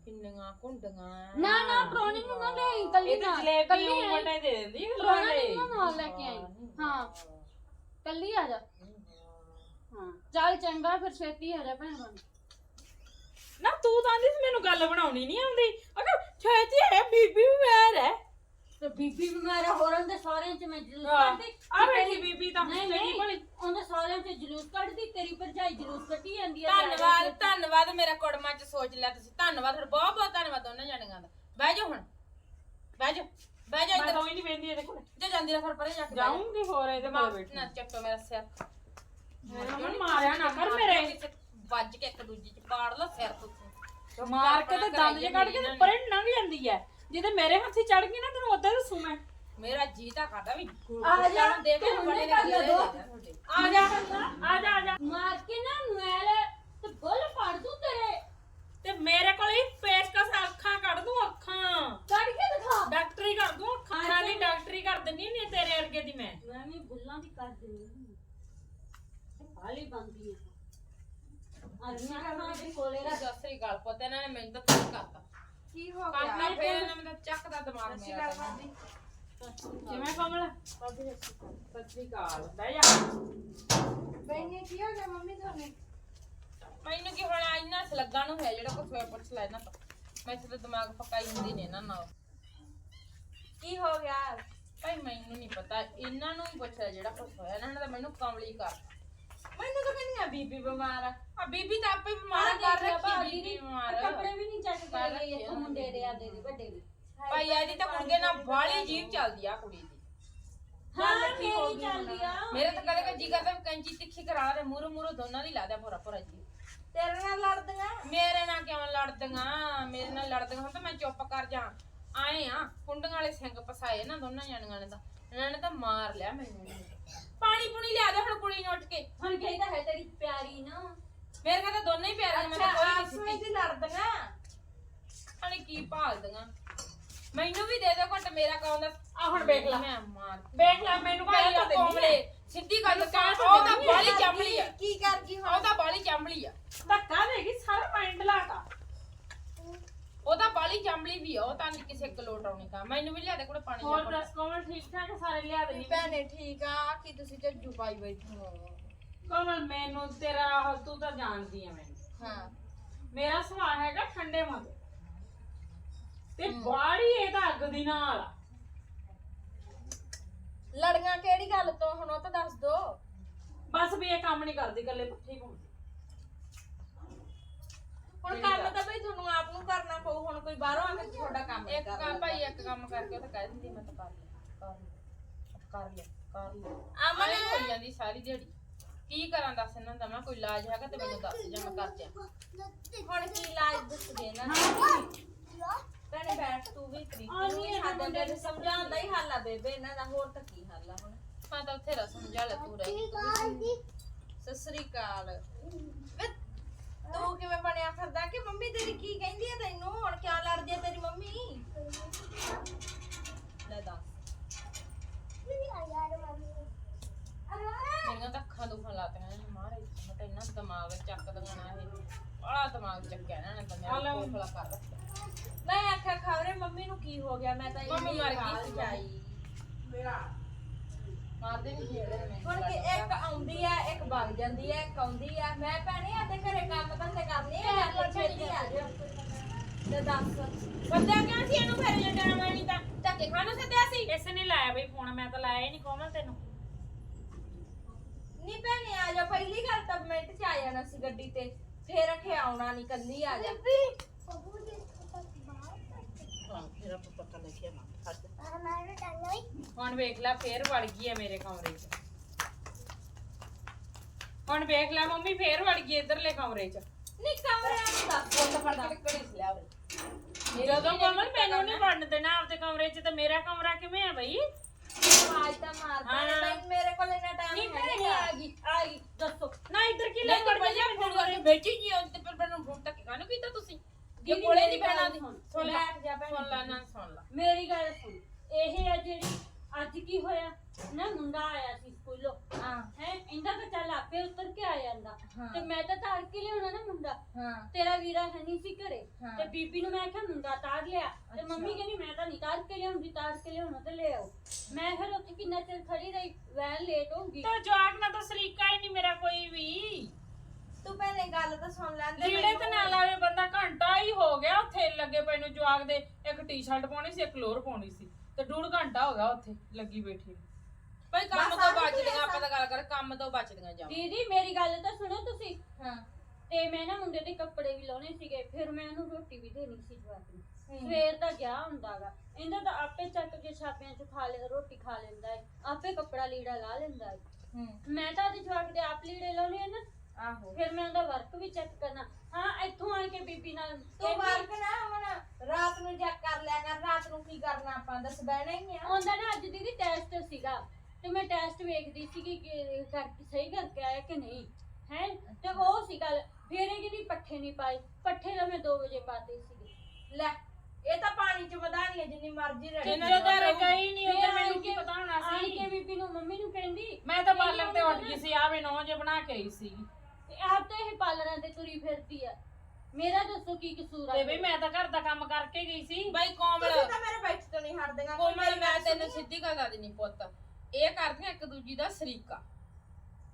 ਕਿੰਨੀਆਂ ਕੁੰਡੀਆਂ। ਨਾ ਨਾ ਪ੍ਰੋਣੀ ਨੂੰ ਨਾ ਲੈ ਕੱਲੀ ਇਹ ਤਾਂ ਨਾਲ। ਜਲੇਬੀ ਕੱਲੀ ਉਹ ਆਈ। ਮਟੇ ਦੇ ਦਿੰਦੀ ਹੈ ਰੋਣਾ ਖਲਾੜੇ ਨਹੀਂ ਨਾ ਨਾਲ ਲੈ ਕੇ ਆਈ। ਹਾਂ। ਕੱਲੀ ਆ ਜਾ। ਹਾਂ। ਚੱਲ ਚੰਗਾ ਫਿਰ ਛੇਤੀ ਆ ਜਾ ਭੈਣ ਬਣ ਨਾ ਤੂੰ ਤਾਂ ਆਂਦੀ ਸੀ ਮੈਨੂੰ ਗੱਲ ਬਣਾਉਣੀ ਨਹੀਂ ਆਉਂਦੀ। ਅਗਰ ਛੇਤੀ ਹੈ ਬੀਬੀ ਬਿਮਾਰ ਹੈ। ਤੇ ਬੀਬੀ ਬਿਮਾਰ ਆ ਹੋਰਾਂ ਦੇ ਸਾਰਿਆਂ ਚ ਮੈਂ ਜਲੂਸ। ਕੱਢਦੀ ਆ ਬੈਠੀ ਬੀਬੀ ਤਾਂ ਨਹੀਂ ਨਹੀਂ ਭਲੀ- ਉਹਦੇ ਸਾਰਿਆਂ ਚ ਜਲੂਸ ਕੱਢਦੀ ਤੇਰੀ ਭਰਜਾਈ ਜਲੂਸ ਕੱਢੀ ਜਾਂਦੀ ਆ ਧੰਨਵਾਦ ਧੰਨਵਾਦ ਮੇਰਾ ਕੁੜਮਾ ਚ ਸੋਚ ਲਿਆ ਤੁਸੀਂ। ਧੰਨਵਾਦ ਤੁਹਾਡਾ ਬਹੁਤ ਬਹੁਤ ਧੰਨਵਾਦ ਦੋਨਾਂ ਜਣੀਆਂ ਦਾ। ਬਹਿ ਜਾਓ ਹੁਣ ਬਹਿ ਜਾਓ ਬਹਿ ਜਾ ਮੈਂ ਇੱਧਰ। ਹੀ ਨਹੀਂ ਵੇਂਦੀ ਇਹਦੇ ਕੋਲ। ਜੇ ਜਾਂਦੀ ਰਹਿ ਫਿਰ ਪਰੇ ਜਾ ਕੇ ਬਹਿ। ਜਾਊਂਗੀ ਹੋਰ ਇਹਦੇ ਮਾਂ ਕੋਲ ਬੈਠੀ ਨਾ ਚੱਕੋ ਮੇਰਾ ਸਿਰ। ਮੈਨੂੰ ਮਾਰਿਆ ਨਾ ਕਰ ਮੇਰੇ। ਵੱਜ ਕੇ ਇੱਕ ਦੂਜੀ ਚ ਪਾੜ ਲਓ ਸਿਰ ਤੁਸੀਂ। ਮਾਰ ਕੇ ਤੇ ਦੰਦ ਜੇ ਕੱਢ ਕੇ ਤੇ ਪਰੇ ਲੰਘ ਜਾਂਦੀ ਹੈ ਜਿਹਦੇ ਮੇਰੇ ਹੱਥੀ ਚੜ ਗਈ ਨਾ ਤੈਨੂੰ ਉਦਾਂ ਦੱਸੂ ਮੈਂ। ਮੇਰਾ ਜੀ ਤਾਂ ਕਰਦਾ ਵੀ ਆ ਜਾ, ਦੇਖ ਤੇ ਬੜੇ ਨੇ ਕਰ ਕੀੜੇ ਦੋ। ਦੇ ਤੁਹਾਡੇ। ਆ ਜਾ ਆ ਜਾ ਆ ਜਾ। ਮਾਰ ਕੇ ਨਾ ਮੈਲ ਤੇ ਬੁੱਲ ਫੜ ਦੂੰ ਤੇਰੇ। ਤੇ ਮੇਰੇ ਕੋਲ ਹੀ ਪੇਚਕਸ ਅੱਖਾਂ ਕੱਢ ਦੂੰ ਅੱਖਾਂ। ਕੱਢ ਕੇ ਦਿਖਾ। ਡਾਕਟਰੀ ਕਰ ਦੂੰ ਅੱਖਾਂ ਦੀ ਡਾਕਟਰੀ ਕਰ ਦਿੰਦੀ ਨਹੀਂ ਤੇਰੇ ਅਰਗੇ ਦੀ ਮੈਂ। ਮੈਂ ਵੀ ਬੁੱਲਾਂ ਦੀ ਕਰ ਦਿੰਦੀ ਬਾਲੀ ਬੰਦੀ ਹੈ ਅੱਜ ਮੈਂ ਦੇ ਕੋਲੇ ਰੱਖ। ਸਸਰੀ ਗੱਲ ਪਤਾ ਇਹਨਾਂ ਨੇ ਮੈਨੂੰ ਤਾਂ ਤੰਗ ਕਰਤਾ। ਕੀ ਹੋ ਗਿਆ? ਫੇਰ ਇਹਨਾਂ ਨੇ ਚੱਕਦਾ ਦਿਮਾਗ ਮੇਰਾ ਤਾਂ। ਕਿਵੇਂ ਕਮਲ? ਸਤਿ ਸ੍ਰੀ ਅਕਾਲ। ਬਹਿ ਜਾ। ਬੈਨੇ ਕੀ ਹੋ ਗਿਆ ਮੰਮੀ ਤੁਹਾਨੂੰ ਮੈਨੂੰ ਕੀ ਹੋਣਾ ਇੰਨਾ ਸਲੱਗਾ ਨੂੰ ਹੈ ਜਿਹੜਾ ਕੁਛ ਹੋਇਆ ਪੁੱਛ ਲੈ ਮੈਂ ਤਾਂ ਦਿਮਾਗ ਪਕਾਈ ਹੁੰਦੀ ਨੇ ਇਹਨਾਂ ਨਾਲ। ਕੀ ਹੋ ਗਿਆ? ਭਾਈ ਮੈਨੂੰ ਨਹੀਂ ਪਤਾ ਇਹਨਾਂ ਨੂੰ ਹੀ ਪੁੱਛ ਲੈ ਜਿਹੜਾ ਕੁਛ ਹੋਇਆ। ਇਹਨਾਂ ਨੇ ਤਾਂ ਮੈਨੂੰ ਕਮਲੀ ਕਰ ਮੈਨੂੰ ਤਾਂ ਕਹਿੰਦੀ ਆ ਬੀਬੀ ਬਿਮਾਰ ਆ। ਆ ਬੀਬੀ ਤਾਂ ਆਪੇ ਬਿਮਾਰ ਆ ਕਰ ਦੇਖ ਲੈ ਰੱਖੀ ਭਾਬੀ ਬੀਬੀ ਦੀ ਬਿਮਾਰ ਕੱਪੜੇ ਵੀ ਨਹੀਂ ਚੱਕ ਕੇ ਕਰ ਗਈ ਰੱਖੀ ਇੱਥੋਂ ਆ ਮੁੰਡੇ ਦੇ ਆਦੇ ਦੇ ਵੱਡੇ ਦੇ। ਭਾਈ ਇਹਦੀ ਤਾਂ ਕੁੜੀਏ ਨਾਲ ਬਾਲੀ ਜੀਵ ਚੱਲਦੀ ਆ ਕੁੜੀ ਦੀ। ਹਾਂ ਮੇਰੀ ਚੱਲਦੀ ਆ। ਮੇਰੇ ਤਾਂ ਕਦੇ ਕਦੇ ਜੀ ਕਰਦਾ ਵੀ ਕੈਂਚੀ ਤਿੱਖੀ ਕਰਾ ਦੇ ਮੂਰੋ ਮੂਰੋ ਦੋਨਾਂ ਦੀ ਲਾ ਦਿਆ ਪੂਰਾ ਪੂਰਾ ਜੀ। ਤੇਰੇ ਨਾਲ ਲੜਦੀਆਂ? ਮੇਰੇ ਨਾਲ ਕਿਉਂ ਲੜਦੀਆਂ? ਮੇਰੇ ਨਾਲ ਲੜਦੀਆਂ ਹੁਣ ਤਾਂ ਮੈਂ ਚੁੱਪ ਕਰ ਜਾ। ਆਏ ਆ ਕੁੰਡੀਆਂ ਵਾਲੇ ਸਿੰਘ ਪਸਾਏ ਨਾ ਦੋਨਾਂ ਜਾਣੀਆਂ ਨੇ ਤਾਂ। ਇਹਨਾਂ ਨੇ ਤਾਂ ਮਾਰ ਲਿਆ ਮੈਨੂੰ। ਪਾਣੀ ਪੁਣੀ ਲਿਆ ਦੇ ਹੁਣ ਕੁੜੀ ਨੂੰ ਉੱਠ ਕੇ। ਹੁਣ ਕਹੀ ਤਾਂ ਹੈ ਤੇਰੀ ਪਿਆਰੀ ਨਾ। ਮੇਰੇ ਨਾਲ ਤਾਂ ਦੋਨੇ ਹੀ ਪਿਆਰੇ ਨੇ ਮੈਂ ਤਾਂ ਕੋਈ ਨਹੀਂ ਵਿੱਚ ਹੀ ਲੜਦੀਆਂ। ਹਣੀ ਕੀ ਭਾਲਦੀਆਂ। ਮੈਨੂੰ ਵੀ ਦੇ ਦੇ ਘੁੱਟ ਮੇਰਾ ਕੌਣ ਦਾ ਆ ਹੁਣ ਵੇਖ ਲੈ। ਮੈਂ ਮਾਰ ਵੇਖ ਲੈ ਮੈਨੂੰ ਭਾਈ ਤਾਂ ਕੋਮਲੇ। ਸਿੱਧੀ ਗੱਲ ਕਰ ਉਹ ਤਾਂ ਬਾਲੀ ਚੰਬਲੀ ਆ। ਕੀ ਕਰ ਗਈ ਉਹ ਹੁਣ? ਤਾਂ ਬਾਲੀ ਚੰਬਲੀ ਆ। ਧੱਕਾ ਦੇਗੀ ਸਾਰਾ ਮਾਈਂਡ ਲਾਤਾ ਉਹ ਤਾਂ ਬਾਲੀ ਚੰਬਲੀ ਵੀ ਆ ਉਹ ਤਾਂ ਨਹੀਂ ਕਿਸੇ ਗਲੋਟ ਆਉਣੀ ਕਾ ਮੈਨੂੰ ਵੀ ਲਿਆ ਦੇ ਕੋਲੇ ਪਾਣੀ ਹੋਰ। ਦੱਸ ਕੋਮਲ ਠੀਕ ਠਾਕ ਸਾਰੇ ਲਿਆ ਦੇਣੀ ਭੈਣੇ ਠੀਕ ਆ ਕੀ ਤੁਸੀਂ ਝੱਜੂ ਪਾਈ ਬੈਠੀ ਹੋ? ਕੋਮਲ ਮੈਨੂੰ ਤੇਰਾ ਆਹ ਤੂੰ ਤਾਂ ਜਾਣਦੀ ਆ ਮੈਨੂੰ। ਹਾਂ। ਮੇਰਾ ਸੁਭਾਅ ਹੈਗਾ ਠੰਡੇ ਮਨ ਤੇ ਬਾੜੀ ਇਹ ਤਾਂ ਅੱਗ ਦੀ ਨਾਲ ਆ। ਲੜੀਆਂ ਕਿਹੜੀ ਗੱਲ ਤੋਂ? ਹੁਣ ਉਹ ਤਾਂ ਦੱਸ ਦੋ। ਬਸ ਵੀ ਇਹ ਕੰਮ ਨਹੀਂ ਕਰਦੀ ਗੱਲੇ ਪੁੱਠੀ ਘੁੰਮਦੀ। ਹੁਣ ਕੰਮ ਤਾਂ ਬਈ ਤੁਹਾਨੂੰ ਆਪ ਨੂੰ ਕਰਨਾ ਪਊ ਹੁਣ ਕੋਈ ਬਾਹਰੋਂ ਆ ਕੇ ਤੁਹਾਡਾ ਕੰਮ ਇੱਕ ਕੰਮ ਭਾਈ ਇੱਕ ਕੰਮ ਕਰਕੇ ਉਹ ਤਾਂ ਕਹਿ ਦਿੰਦੀ ਮੈਂ ਤਾਂ ਕਰ ਲਿਆ ਕਰ ਲਿਆ ਕਰ ਲਿਆ ਕਰ ਲਿਆ। ਅਮਨ! ਅਮਨ ਹੋਈ ਜਾਂਦੀ ਸਾਰੀ ਦਿਹਾੜੀ। ਕੀ ਕਰਾਂ ਦੱਸ ਇਹਨਾਂ ਦਾ ਮੈਂ ਕੋਈ ਇਲਾਜ ਹੈਗਾ ਤੇ ਮੈਨੂੰ ਦੱਸ ਜਾਂ ਮੈਂ ਕਰ ਦਿਆਂ। ਹੁਣ ਕੀ ਇਲਾਜ ਦੱਸਦੇ ਨਾ ਭੈਣੇ ਬੈਠ ਤੂੰ ਵੀ ਇਹ ਸਾਡੇ ਮੁੰਡੇ ਅੱਗੇ ਸਮਝਾਉਣ ਦਾ ਹੀ ਹੱਲ ਆ ਬੇਬੇ ਇਹਨਾਂ ਦਾ ਹੋਰ ਤਾਂ ਕੀ ਹੱਲ ਆ ਹੁਣ? ਮੈਂ ਤਾਂ ਉੱਥੇ ਰਸਮ ਜਾ ਲੈ ਤੂੰ ਰਹਿ। ਗਈ। ਸਤਿ ਸ੍ਰੀ ਅਕਾਲ। ਵੇ ਤੂੰ ਕਿਵੇਂ ਬਣਿਆ ਫਿਰਦਾ? ਕਿ ਮੰਮੀ ਤੇਰੀ ਕੀ ਕਹਿੰਦੀ ਹੈ ਤੈਨੂੰ? ਹੁਣ ਕਿਉਂ ਲੜਦੀ ਹੈ ਤੇਰੀ ਮੰਮੀ? ਲੈ ਦੱਸ। ਮੇਰੀਆਂ ਤਾਂ ਅੱਖਾਂ ਦੁਖਣ ਲੱਗ ਨੇ ਮਾਰੇ ਮੈਂ ਤਾਂ ਇੰਨਾ ਦਿਮਾਗ ਚੱਕ ਦਗਣਾ ਇਹ ਬੜਾ ਦਿਮਾਗ ਚੱਕਿਆ ਇਹਨਾਂ ਨੇ ਤਾਂ ਮੇਰਾ ਕੋਖਲਾ ਕਰ ਰੱਖਿਆ। ਮੈਂ ਆਖਿਆ ਖਬਰੇ ਮੰਮੀ ਨੂੰ ਕੀ ਹੋ ਗਿਆ? ਮੈਂ ਤਾਂ ਮੰਮੀ ਮਰ ਗਈ ਕਾਹਲ ਸੀ। ਮਾਰਦੇ ਨਹੀਂ ਜਿਹੜੇ ਨੇ। ਹੁਣ ਕਿ ਇੱਕ ਆਉਂਦੀ ਆ ਇੱਕ ਵਗ ਜਾਂਦੀ ਆ ਇੱਕ ਆਉਂਦੀ ਆ। ਮੈਂ ਭੈਣੇ ਆਦੇ ਘਰੇ ਕੰਮ ਧੰਦੇ ਕਰਨੇ ਆ ਮੈਂ ਛੇਤੀ ਆ ਜਾ ਤੇ ਦੱਸ। ਬੰਦਾ ਕਿਉਂ ਸੀ ਇਹਨੂੰ ਫਿਰ ਜੇ ਟਾਈਮ ਨਹੀਂ ਤਾਂ? ਧੱਕੇ ਖਾਣੋਂ ਸੱਦਿਆ ਸੀ? ਇਸ ਨੇ ਲਾਇਆ ਬਈ ਫੋਨ ਮੈਂ ਤਾਂ ਲਾਇਆ ਹੀ ਨਹੀਂ ਕੋਮਲ ਤੈਨੂੰ। ਨੀ ਭੈਣੇ ਆ ਜਾ ਪਹਿਲੀ ਗੱਲ ਤਾਂ ਮਿੰਟ ਚ ਆ ਜਾਣਾ ਸੀ ਗੱਡੀ ਤੇ। ਫੇਰ ਅਖੇ ਆਉਣਾ ਨਹੀਂ ਕੱਲੀ ਆ ਜਾ। ਮੇਰਾ ਪਤਾ ਲੱਗਿਆ ਹੁਣ ਵੇਖ ਲੈ ਫੇਰ ਵੜ ਗਈ ਹੈ ਮੇਰੇ ਕਮਰੇ 'ਚ। ਹੁਣ ਵੇਖ ਲੈ ਮੰਮੀ ਫੇਰ ਵੜ ਗਈ ਇਧਰਲੇ ਕਮਰੇ 'ਚ। ਨੀ ਕਮਰਿਆਂ ਨੂੰ ਦੱਸ ਫੋਨ ਤਾਂ ਫੜ ਕੇ ਘੜੀ ਲਿਆ ਵੇ ਜਦੋਂ ਕਮਲ ਮੈਨੂੰ ਨਹੀਂ ਵੜਨ ਦੇਣਾ ਆਪਦੇ ਕਮਰੇ 'ਚ ਤੇ ਮੇਰਾ ਕਮਰਾ ਕਿਵੇਂ ਆ ਬਈ? ਆਵਾਜ਼ ਤਾਂ ਮਾਰ ਹਾਂ। ਭੈਣੇ ਮੇਰੇ ਕੋਲ ਇੰਨਾ ਨਹੀਂ ਟਾਈਮ ਨਹੀਂ ਆ ਗਈ ਆ ਗਈ ਦੱਸੋ। ਨਾ ਇੱਧਰ ਕੀ ਲੈ ਵੜ ਗਈ ਫੋਨ ਕਰਕੇ ਬੈਠੀ ਜੀ ਅੱਜ ਤੇ ਫਿਰ ਮੈਨੂੰ ਫੋਨ ਤੱਕ ਕਾਹਨੂੰ ਕੀਤਾ ਤੁਸੀਂ? ਜੇ ਕੋਲੇ ਨਹੀਂ ਬਹਿਣਾ ਗੱਲ ਸੁਣ। ਸੁਣ ਲੈ ਸੁਣ ਲੈ ਨਾ ਸੁਣ ਲੈ। ਮੇਰੀ ਗੱਲ ਸੁਣ। ਇਹ ਆ ਜਿਹੜੀ ਅੱਜ ਕੀ ਹੋਇਆ? ਨਾ ਮੁੰਡਾ ਆਇਆ ਸੀ ਸਕੂਲੋਂ। ਹਾਂ। ਹੈ? ਇੰਦਾ ਤਾਂ ਚੱਲ ਆਪੇ ਉਤਰ ਕੇ ਆ ਜਾਂਦਾ। ਹਾਂ। ਤੇ ਮੈਂ ਤਾਂ ਤਾਰ ਕੇ ਲਿਆਉਣਾ ਨਾ ਮੁੰਡਾ। ਹਾਂ। ਤੇਰਾ ਵੀਰਾ ਹੈ ਨਹੀਂ ਸੀ ਘਰੇ। ਹਾਂ। ਤੇ ਬੀਬੀ ਨੂੰ ਮੈਂ ਕਿਹਾ ਮੁੰਡਾ ਤਾਰ ਲਿਆ। ਤੇ ਅੱਛਾ। ਮੰਮੀ ਕਹਿੰਦੀ ਮੈਂ ਤਾਂ ਨਹੀਂ ਤਾਰ ਕੇ ਲਿਆਉਂਦੀ ਤਾਰ ਕੇ ਲਿਆਉਣਾ ਤੇ ਲੈ ਆਓ। ਮੈਂ ਫਿਰ ਉੱਥੇ ਕਿੰਨਾ ਚਿਰ ਖੜੀ ਰਹੀ? ਵੈਨ ਲੇਟ ਹੋ ਗਈ। ਤੇ ਜਵਾਕ ਨਾਲ ਤਾਂ ਸਰੀਕਾ ਹੀ ਨਹੀਂ ਮੇਰਾ ਕੋਈ ਵੀ। ਤੂੰ ਪਹਿਲੇ ਗੱਲ ਤਾਂ ਸੁਣ ਲੈਂਦੇ ਲੀੜੇ ਤੇ ਨਾਲ ਆਵੇ ਬੰਦਾ ਘੰਟਾ ਹੀ ਹੋ ਗਿਆ ਉੱਥੇ ਲੱਗੇ ਪਏ ਨੂੰ ਜਵਾਕ ਦੇ। ਇੱਕ ਟੀ-ਸ਼ਰਟ ਪਾਉਣੀ ਸੀ ਇੱਕ ਲੋਅਰ ਪਾਉਣੀ ਸੀ। ਤੇ ਡੂਢ ਘੰਟਾ ਹੋ ਗਿਆ ਉੱਥੇ ਲੱਗੀ ਬੈਠੀ ਨੂੰ। ਭਾਈ ਕੰਮ ਬਸ ਤੋਂ ਆਹੀ ਬਚਦੀਆਂ ਹੈ ਆਪਾਂ ਤਾਂ ਗੱਲ ਕਰ ਕੰਮ ਤੋਂ ਬਚਦੀਆਂ ਜਾਓ। ਦੀਦੀ ਮੇਰੀ ਗੱਲ ਤਾਂ ਸੁਣੋ ਤੁਸੀਂ। ਹਾਂ। ਤੇ ਮੈਂ ਨਾ ਮੁੰਡੇ ਦੇ ਕੱਪੜੇ ਵੀ ਲਾਉਣੇ ਸੀਗੇ ਫਿਰ ਮੈਂ ਉਹਨੂੰ ਰੋਟੀ ਵੀ ਦੇਣੀ ਸੀ ਜਵਾਕ ਨੂੰ। ਸਵੇਰ ਦਾ ਗਿਆ ਹੁੰਦਾਗਾ। ਇਹਦਾ ਤਾਂ ਆਪੇ ਚੱਕ ਕੇ ਛਾਪਿਆਂ ਚ ਖਾ ਲੈ ਰੋਟੀ ਖਾ ਲੈਂਦਾ ਹੈ ਆਪੇ ਕੱਪੜਾ ਲੀੜਾ ਲਾ ਲੈਂਦਾ ਹੈ ਹੂੰ। ਮੈਂ ਤਾਂ ਉਹਦੇ ਜਵਾਕ ਦੇ ਆਪ ਲੀੜੇ ਲਾਉਣੇ ਆ ਨਾ ਆਹੋ ਫਿਰ ਮੈਂ ਉਹਦਾ ਵਰਕ ਵੀ ਚੈੱਕ ਕਰਨਾ। ਹਾਂ ਇੱਥੋਂ ਆ ਕੇ ਬੀਬੀ ਨਾਲ ਤੂੰ ਕਹਿੰਦੀ- ਵਰਕ ਨਾ ਹੁਣ ਰਾਤ ਨੂੰ ਚੈੱਕ ਕਰ ਲਿਆ ਕਰ ਰਾਤ ਨੂੰ ਕੀ ਕਰਨਾ ਆਪਾਂ ਦੱਸ ਬਹਿਣਾ ਹੀ ਆ। ਆਉਂਦਾ ਨਾ ਅੱਜ ਦੀਦੀ ਟੈਸਟ ਸੀਗਾ ਤੇ ਮੈਂ ਟੈਸਟ ਵੇਖਦੀ ਸੀਗੀ ਕਿ ਕਰ ਸਹੀ ਕਰਕੇ ਆਇਆ ਕਿ ਨਹੀਂ ਹੈ? ਤੇ ਉਹ ਸੀ ਗੱਲ ਫਿਰ ਇਹ ਕਹਿੰਦੀ ਪੱਠੇ ਨਹੀਂ ਪਾਏ ਪੱਠੇ ਤਾਂ ਮੈਂ 2 ਵਜੇ ਪਾਤੇ ਸੀਗੇ। ਲੈ ਇਹ ਤਾਂ ਪਾਣੀ ਚ ਵਧਾਣੀ ਹੈ ਜਿੰਨੀ ਮਰਜ਼ੀ ਰਹਿ ਜਿੰਨਾ ਚਿਰ ਗਈ ਨਹੀਂ ਫਿਰ ਉਹਦੇ ਆਣ ਮੈਨੂੰ ਕੀ ਕੇ- ਪਤਾ ਹੋਣਾ ਆਣ ਸੀ ਕੇ ਬੀਬੀ ਨੂੰ ਮੰਮੀ ਨੂੰ ਕਹਿੰਦੀ ਮੈਂ ਤਾਂ ਪਾਰਲਰ ਤੇ ਉੱਠ ਗਈ ਸੀ ਆਵੇ 9 ਵਜੇ ਬਣਾ ਕੇ ਆਈ ਸੀ। ਆਪ ਤਾਂ ਇਹ ਪਾਰਲਰਾਂ ਤੇ ਤੁਰੀ ਫਿਰਦੀ ਆ। ਮੇਰਾ ਦੱਸੋ ਕੀ ਕਸੂਰ ਆ ਤੇ ਵੀ ਮੈਂ ਤਾਂ ਘਰ ਦਾ ਕੰਮ ਕਰਕੇ ਗਈ ਸੀ। ਕੋਮਲ ਤੁਸੀਂ ਤਾਂ ਮੇਰੇ ਬੈਠ ਤੋਂ ਨਹੀਂ ਹਟਦੀਆਂ ਕੋਈ ਕੋਮਲ ਮੈਂ ਤੈਨੂੰ। ਸਿੱਧੀ ਗੱਲ ਦੱਸਦੀ ਨਹੀਂ ਪੁੱਤ। ਇਹ ਕਰਦੀਆਂ ਇੱਕ ਦੂਜੀ ਦਾ ਸਰੀਕਾ।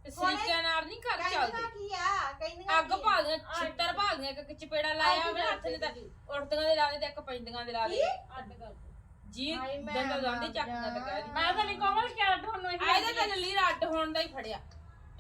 ਤੇ ਹੁਣੇ ਸਰੀਕਿਆਂ ਨਾਲ ਨਹੀਂ ਘਰ ਕਹਿੰਦੀਆਂ ਚੱਲਦੇ। ਕੀ ਆ ਕਹਿੰਦੀਆਂ ਅੱਗ ਕੀ ਆ? ਭਾਲੀਆਂ ਛਿੱਤਰ ਭਾਲੀਆਂ ਇੱਕ ਚਪੇੜਾ ਲਾਇਆ ਹੋਵੇ ਹੱਥ ਨੇ ਤਾਂ ਉੜਦੀਆਂ ਦੇ ਲਾ ਦੇ ਤੇ ਇੱਕ ਪੈਂਦੀਆਂ ਦੇ ਲਾ ਦੇ ਅੱਡ ਕਰ। ਜੀ ਹਾਏ ਮੈਂ ਦੰਦ ਜਾਂਦੀ ਮਰ ਚੱਕ ਨਾ ਟਕਾ ਦੀ ਮੈਂ ਤਾਂ ਨਹੀਂ ਕੋਮਲ ਕਿਹਾ ਤੁਹਾਨੂੰ ਇਹ ਆਇਦਾ ਤਾਂ ਲੱਲੀ ਅੱਡ ਹੋਣ ਦਾ ਹੀ ਫੜਿਆ।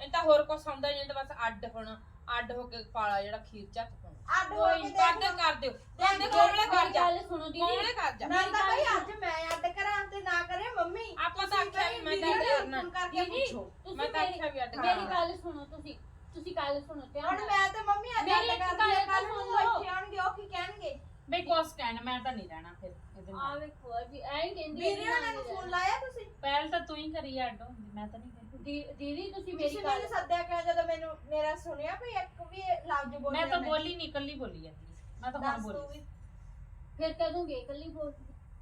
ਇਹ ਤਾਂ ਹੋਰ ਕੁਛ ਆਉਂਦਾ ਨਹੀਂ ਇਹ ਤਾਂ ਬਸ ਅੱਡ ਹੋਣਾ ਅੱਡ ਹੋ ਕੇ ਪਾਲਾ ਜਿਹੜਾ ਖੀਰ ਚੱਤ ਪਾਉਣਾ। ਅੱਡ ਹੋ ਕੋਈ ਕੇ ਕੱਢ ਦੇਖ ਕਰ ਦਿਓ। ਕਹਿੰਦੇ ਕੋਮਲੇ ਕਰ ਜਾ। ਗੱਲ ਸੁਣੋ ਦੀਦੀ। ਕੋਮਲੇ ਕਰ ਜਾ। ਨਾ ਤਾਂ ਭਾਈ ਅੱਜ ਮੈਂ ਅੱਡ ਕਰਾਂ ਤੇ ਨਾ ਕਰੇ ਮੰਮੀ। ਆਪਾਂ ਤਾਂ ਆਖਿਆ ਵੀ ਮੈਂ ਤਾਂ ਵੀਡੀਓ ਕਰਨਾ। ਫੋਨ ਕਰਕੇ ਦੀਦੀ ਪੁੱਛੋ। ਤੁਸੀਂ ਮੈਂ ਤਾਂ ਮੇਰੀ- ਆਖਿਆ ਵੀ ਅੱਡ ਮੇਰੀ ਕਰਨਾ ਗੱਲ ਸੁਣੋ ਤੁਸੀਂ। ਤੁਸੀਂ ਗੱਲ ਸੁਣੋ ਧਿਆਨ ਹੁਣ ਨਾਲ। ਮੈਂ ਤੇ ਮੰਮੀ ਅੱਜ ਮੇਰੀ ਅੱਡ ਇੱਕ ਕਰਦੀ ਆ ਗੱਲ ਕੱਲ ਨੂੰ ਸੁਣ ਲਓ। ਇੱਥੇ ਆਉਣਗੇ ਉਹ ਕੀ ਕਹਿਣਗੇ? ਬਈ ਕੋਸ ਕਹਿਣ ਮੈਂ ਤਾਂ ਨਹੀਂ ਰਹਿਣਾ ਫਿਰ ਇਹਦੇ ਆ ਨਾਲ ਵੇਖੋ ਜੀ ਐਂ ਕਹਿੰਦੀ ਵੀਰੇ ਜੀ ਉਹਨਾਂ ਨੂੰ ਨਾਲ ਫੋਨ ਲਾਇਆ ਤੁਸੀਂ? ਪਹਿਲ ਤਾਂ ਤੂੰ ਹੀ ਕਰੀ ਅੱਡ। ਹੁੰਦੀ ਮੈਂ ਤਾਂ ਨਹੀਂ ਦੀਦੀ ਤੁਸੀਂ ਮੇਰੀ ਤੁਸੀਂ ਗੱਲ ਮੈਨੂੰ ਸੱਦਿਆ ਕਿਉਂ ਜਦੋਂ ਮੈਨੂੰ ਮੇਰਾ ਸੁਣਿਆ ਵੀ ਇੱਕ ਵੀ ਲਫ਼ਜ਼ ਬੋਲਿਆ ਮੈਂ ਤਾਂ ਨਹੀਂ। ਬੋਲੀ ਨਹੀਂ ਕੱਲੀ ਬੋਲੀ ਜਾਂਦੀ ਸੀ। ਮੈਂ ਤਾਂ ਹੁਣ ਦੱਸ ਤੂੰ ਬੋਲੀ ਵੀ ਫਿਰ ਕਹਦੂੰਗੇ ਇਕੱਲੀ ਬੋਲ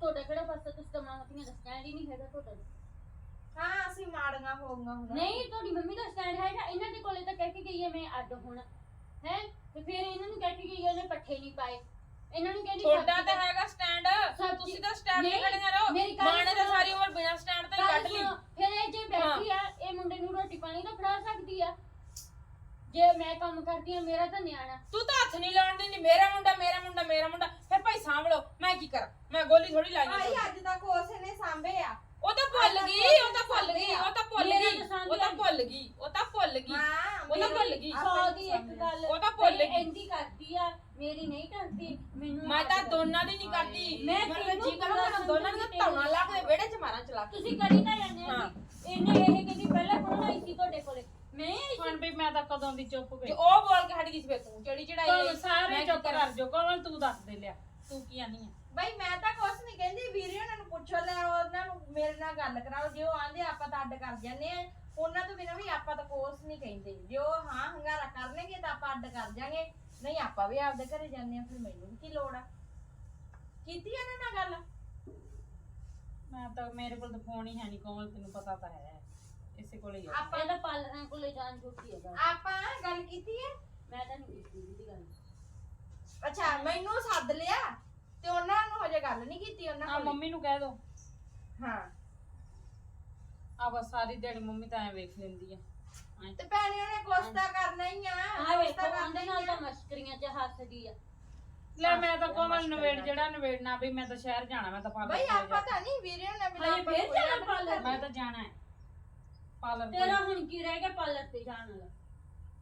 ਤੁਹਾਡਾ ਕਿਹੜਾ ਪਾਸਾ ਤੁਸੀਂ ਤਾਂ ਮਾਮਤੀਆਂ ਦਾ ਸਟੈਂਡ ਹੀ ਨਹੀਂ ਹੈਗਾ ਤੁਹਾਡਾ ਹਾਂ ਅਸੀਂ ਮਾੜੀਆਂ ਹੋ ਗਈਆਂ ਹੁਣ ਨਹੀਂ ਤੁਹਾਡੀ ਮੰਮੀ ਦਾ ਸਟੈਂਡ ਹੈਗਾ ਇਹਨਾਂ ਦੇ ਕੋਲੇ ਤਾਂ ਕਹਿ ਕੇ ਗਈ ਹੈ ਮੈਂ ਅੱਡ ਹੋਣਾ ਹੈ ਤੇ ਫਿਰ ਇਹਨਾਂ ਨੂੰ ਕਹਿ ਕੇ ਗਈ ਹੈ ਉਹਨੇ ਪੱਠੇ ਨਹੀਂ ਪਾਏ ਇਹਨਾਂ ਨੂੰ ਕਹਿੰਦੀ ਤੁਹਾਡਾ ਤਾਂ ਹੈਗਾ ਸਟੈਂਡ ਸਬਜ਼ੀ- ਤੁਸੀਂ ਤਾਂ ਸਟੈਂਡ ਤੇ ਨਹੀਂ, ਖੜੀਆਂ ਰਹੋ। ਗੱਲ ਮਾਂ ਨੇ ਤਾਂ ਸੁਣੋ। ਸਾਰੀ ਉਮਰ ਬਿਨਾਂ ਸਟੈਂਡ ਤੇ ਕੱਢ ਲਈ। ਫਿਰ ਇਹ ਜੇ ਬੈਠੀ ਆ ਇਹ ਮੁੰਡੇ ਨੂੰ ਰੋਟੀ ਪਾਣੀ ਤਾਂ ਫੜਾ ਸਕਦੀ ਆ। ਜੇ ਮੈਂ ਕੰਮ ਕਰਦੀ ਆ ਮੇਰਾ ਤਾਂ ਨਿਆਣਾ। ਤੂੰ ਤਾਂ ਹੱਥ ਨਹੀਂ ਲਾਉਣ ਦਿੰਦੀ। ਮੇਰਾ ਮੁੰਡਾ ਮੇਰਾ ਮੁੰਡਾ ਮੇਰਾ ਮੁੰਡਾ। ਫਿਰ ਭਾਈ ਸਾਂਭ ਲਓ ਮੈਂ ਕੀ ਕਰਾਂ? ਮੈਂ ਗੋਲੀ ਥੋੜੀ ਲਾਈ ਭਾਈ ਆ ਅੱਜ ਤੱਕ ਉਸੇ ਨੇ ਸਾਂਭੇ ਆ ਉਹ ਤਾਂ ਭੁੱਲ ਗਈ ਉਹ ਤਾਂ ਭੁੱਲ ਗਈ ਉਹ ਤਾਂ ਭੁੱਲ ਮੇਰਾ ਗਈ ਤਾਂ ਉਹ ਤਾਂ। ਭੁੱਲ ਗਈ ਉਹ ਤਾਂ ਭੁੱਲ ਗਈ। ਹਾਂ ਉਹ ਤਾਂ ਭੁੱਲ ਗਈ। ਸੌ ਦੀ ਇੱਕ ਗੱਲ ਉਹ ਤਾਂ ਭੁੱਲ ਗਈ। ਇੰਦੀ ਕਰਦੀ ਆ। ਮੇਰੀ ਨਹੀਂ ਕਰਦੀ ਮੈਨੂੰ ਮੈਂ ਤਾਂ ਦੋਨਾਂ ਦੀ ਨਹੀਂ ਕਰਦੀ। ਮੈਂ ਤੈਨੂੰ ਜੀ ਕਰਾਂ ਮੈਂ ਦੋਨਾਂ ਦੀਆਂ ਧੌਣਾ ਲਾ ਕੇ ਵਿਹੜੇ 'ਚ ਮਾਰਾਂ ਚਲਾ ਕੇ ਤੁਸੀਂ ਕਰੀ ਤਾਂ ਜਾਂਦੇ ਆ ਹਾਂ। ਇਹਨੇ ਇਹ ਕਹਿੰਦੀ ਪਹਿਲਾਂ ਕੋਣ ਆਈ ਸੀ ਤੁਹਾਡੇ ਕੋਲੇ? ਮੈਂ ਆਈ ਹੁਣ ਵੀ ਮੈਂ ਤਾਂ ਕਦੋਂ ਦੀ ਚੁੱਪ ਜੇ ਗਈ ਉਹ ਬੋਲ ਕੇ ਹਟ ਗਈ ਸੀ ਫਿਰ ਤੂੰ ਚੜੀ ਚੜਾਈ ਆਈ। ਸਾਰੇ ਚੁੱਪ ਕਰਾਂ? ਜੋ ਕੋਮਲ ਤੂੰ ਦੱਸ ਦੇ ਲਿਆ? ਤੂੰ ਕੀ ਆਨੀ ਹੈ ਬਈ ਮੈਂ ਤਾਂ ਕੁਛ ਨਹੀਂ ਕਹਿੰਦੀ। ਵੀਰੇ ਉਹਨਾਂ ਨੂੰ ਪੁੱਛੋ ਲੈ ਉਹਨਾਂ ਨੂੰ ਮੇਰੇ ਨਾਲ ਗੱਲ ਕਰਾਓ। ਜੇ ਉਹ ਆਂਦੇ ਆਪਾਂ ਤਾਂ ਅੱਡ ਕਰ ਜਾਂਦੇ ਆ। ਉਹਨਾਂ ਤੋਂ ਬਿਨਾਂ ਵੀ ਆਪਾਂ ਤਾਂ ਕੋਰਸ ਨਹੀਂ ਕਹਿੰਦੇ। ਜੇ ਉਹ ਹਾਂ ਹੰਗਾਰਾ ਕਰਨਗੇ ਤਾਂ ਆਪਾਂ ਅੱਡ ਕਰ ਜਾਾਂਗੇ। ਨਹੀਂ ਆਪਾਂ ਵੀ ਆਪਦੇ ਘਰੇ ਜਾਂਦੇ ਆ ਫਿਰ ਮੈਨੂੰ ਵੀ ਕੀ ਲੋੜ ਆ? ਕੀਤੀ ਇਹਨਾਂ ਨਾਲ ਗੱਲ? ਮੈਂ ਤਾਂ ਮੇਰੇ ਕੋਲ ਤਾਂ ਫੋਨ ਹੀ ਹੈ ਨਹੀਂ ਕੋਮਲ ਤੈਨੂੰ ਪਤਾ ਤਾਂ ਹੈ। ਇਸੇ ਕੋਲੇ ਹੀ ਆ। ਆਪਾਂ ਇਹਦਾ ਪਾਲਣਾ ਕੋਲੇ ਜਾਣ ਜੋਗੀ ਹੈਗਾ ਆਪਾਂ ਗੱਲ ਕੀਤੀ ਹੈ ਮੈਂ ਤਾਂ ਨਹੀਂ ਕੀਤੀ ਦੀ ਗੱਲ। ਅੱਛਾ ਮੈਨੂੰ ਸੱਦ ਲਿਆ ਤੇ ਉਹਨਾਂ ਨੂੰ ਹਜੇ ਗੱਲ ਨਹੀਂ ਕੀਤੀ ਉਹਨਾਂ ਆ ਕੋਲ। ਮੰਮੀ ਨੂੰ ਕਹਿ ਦੋ। ਹਾਂ। ਆ ਬਸ ਸਾਰੀ ਦਿਹਾੜੀ ਮੰਮੀ ਤਾਂ ਐ ਵੇਖ ਲੈਂਦੀ ਆ। ਤੇ ਭੈਣੇ ਉਹਨੇ ਕੁਛ ਤਾਂ ਕਰਨਾ ਹੀ ਆ। ਆ ਵੇਖੋ ਤਾਂ ਕਰਨਾ ਉਹਦੇ ਹੀ ਨਾਲ ਆ। ਤਾਂ ਮਸ਼ਕਰੀਆਂ 'ਚ ਹੱਸਦੀ ਆ। ਲੈ ਮੈਂ ਤਾਂ ਕੋਮਲ ਨਵੇੜ ਜਿਹੜਾ ਨਵੇੜਨਾ ਵੀ ਮੈਂ ਤਾਂ ਸ਼ਹਿਰ ਜਾਣਾ ਮੈਂ ਤਾਂ ਪਾਰਲਰ ਬਈ ਆਪਾਂ ਤਾਂ ਨਹੀਂ ਵੀਰੇ ਨੇ ਫੇਰ ਜਾਣਾ ਪਾਰਲਰ? ਕਰਨੀ। ਮੈਂ ਤਾਂ ਜਾਣਾ ਹੈ। ਪਾਰਲਰ ਤੇਰਾ ਹੁਣ ਕੀ ਰਹਿ ਗਿਆ ਪਾਰਲਰ ਤੇ ਜਾਣ ਵਾਲਾ?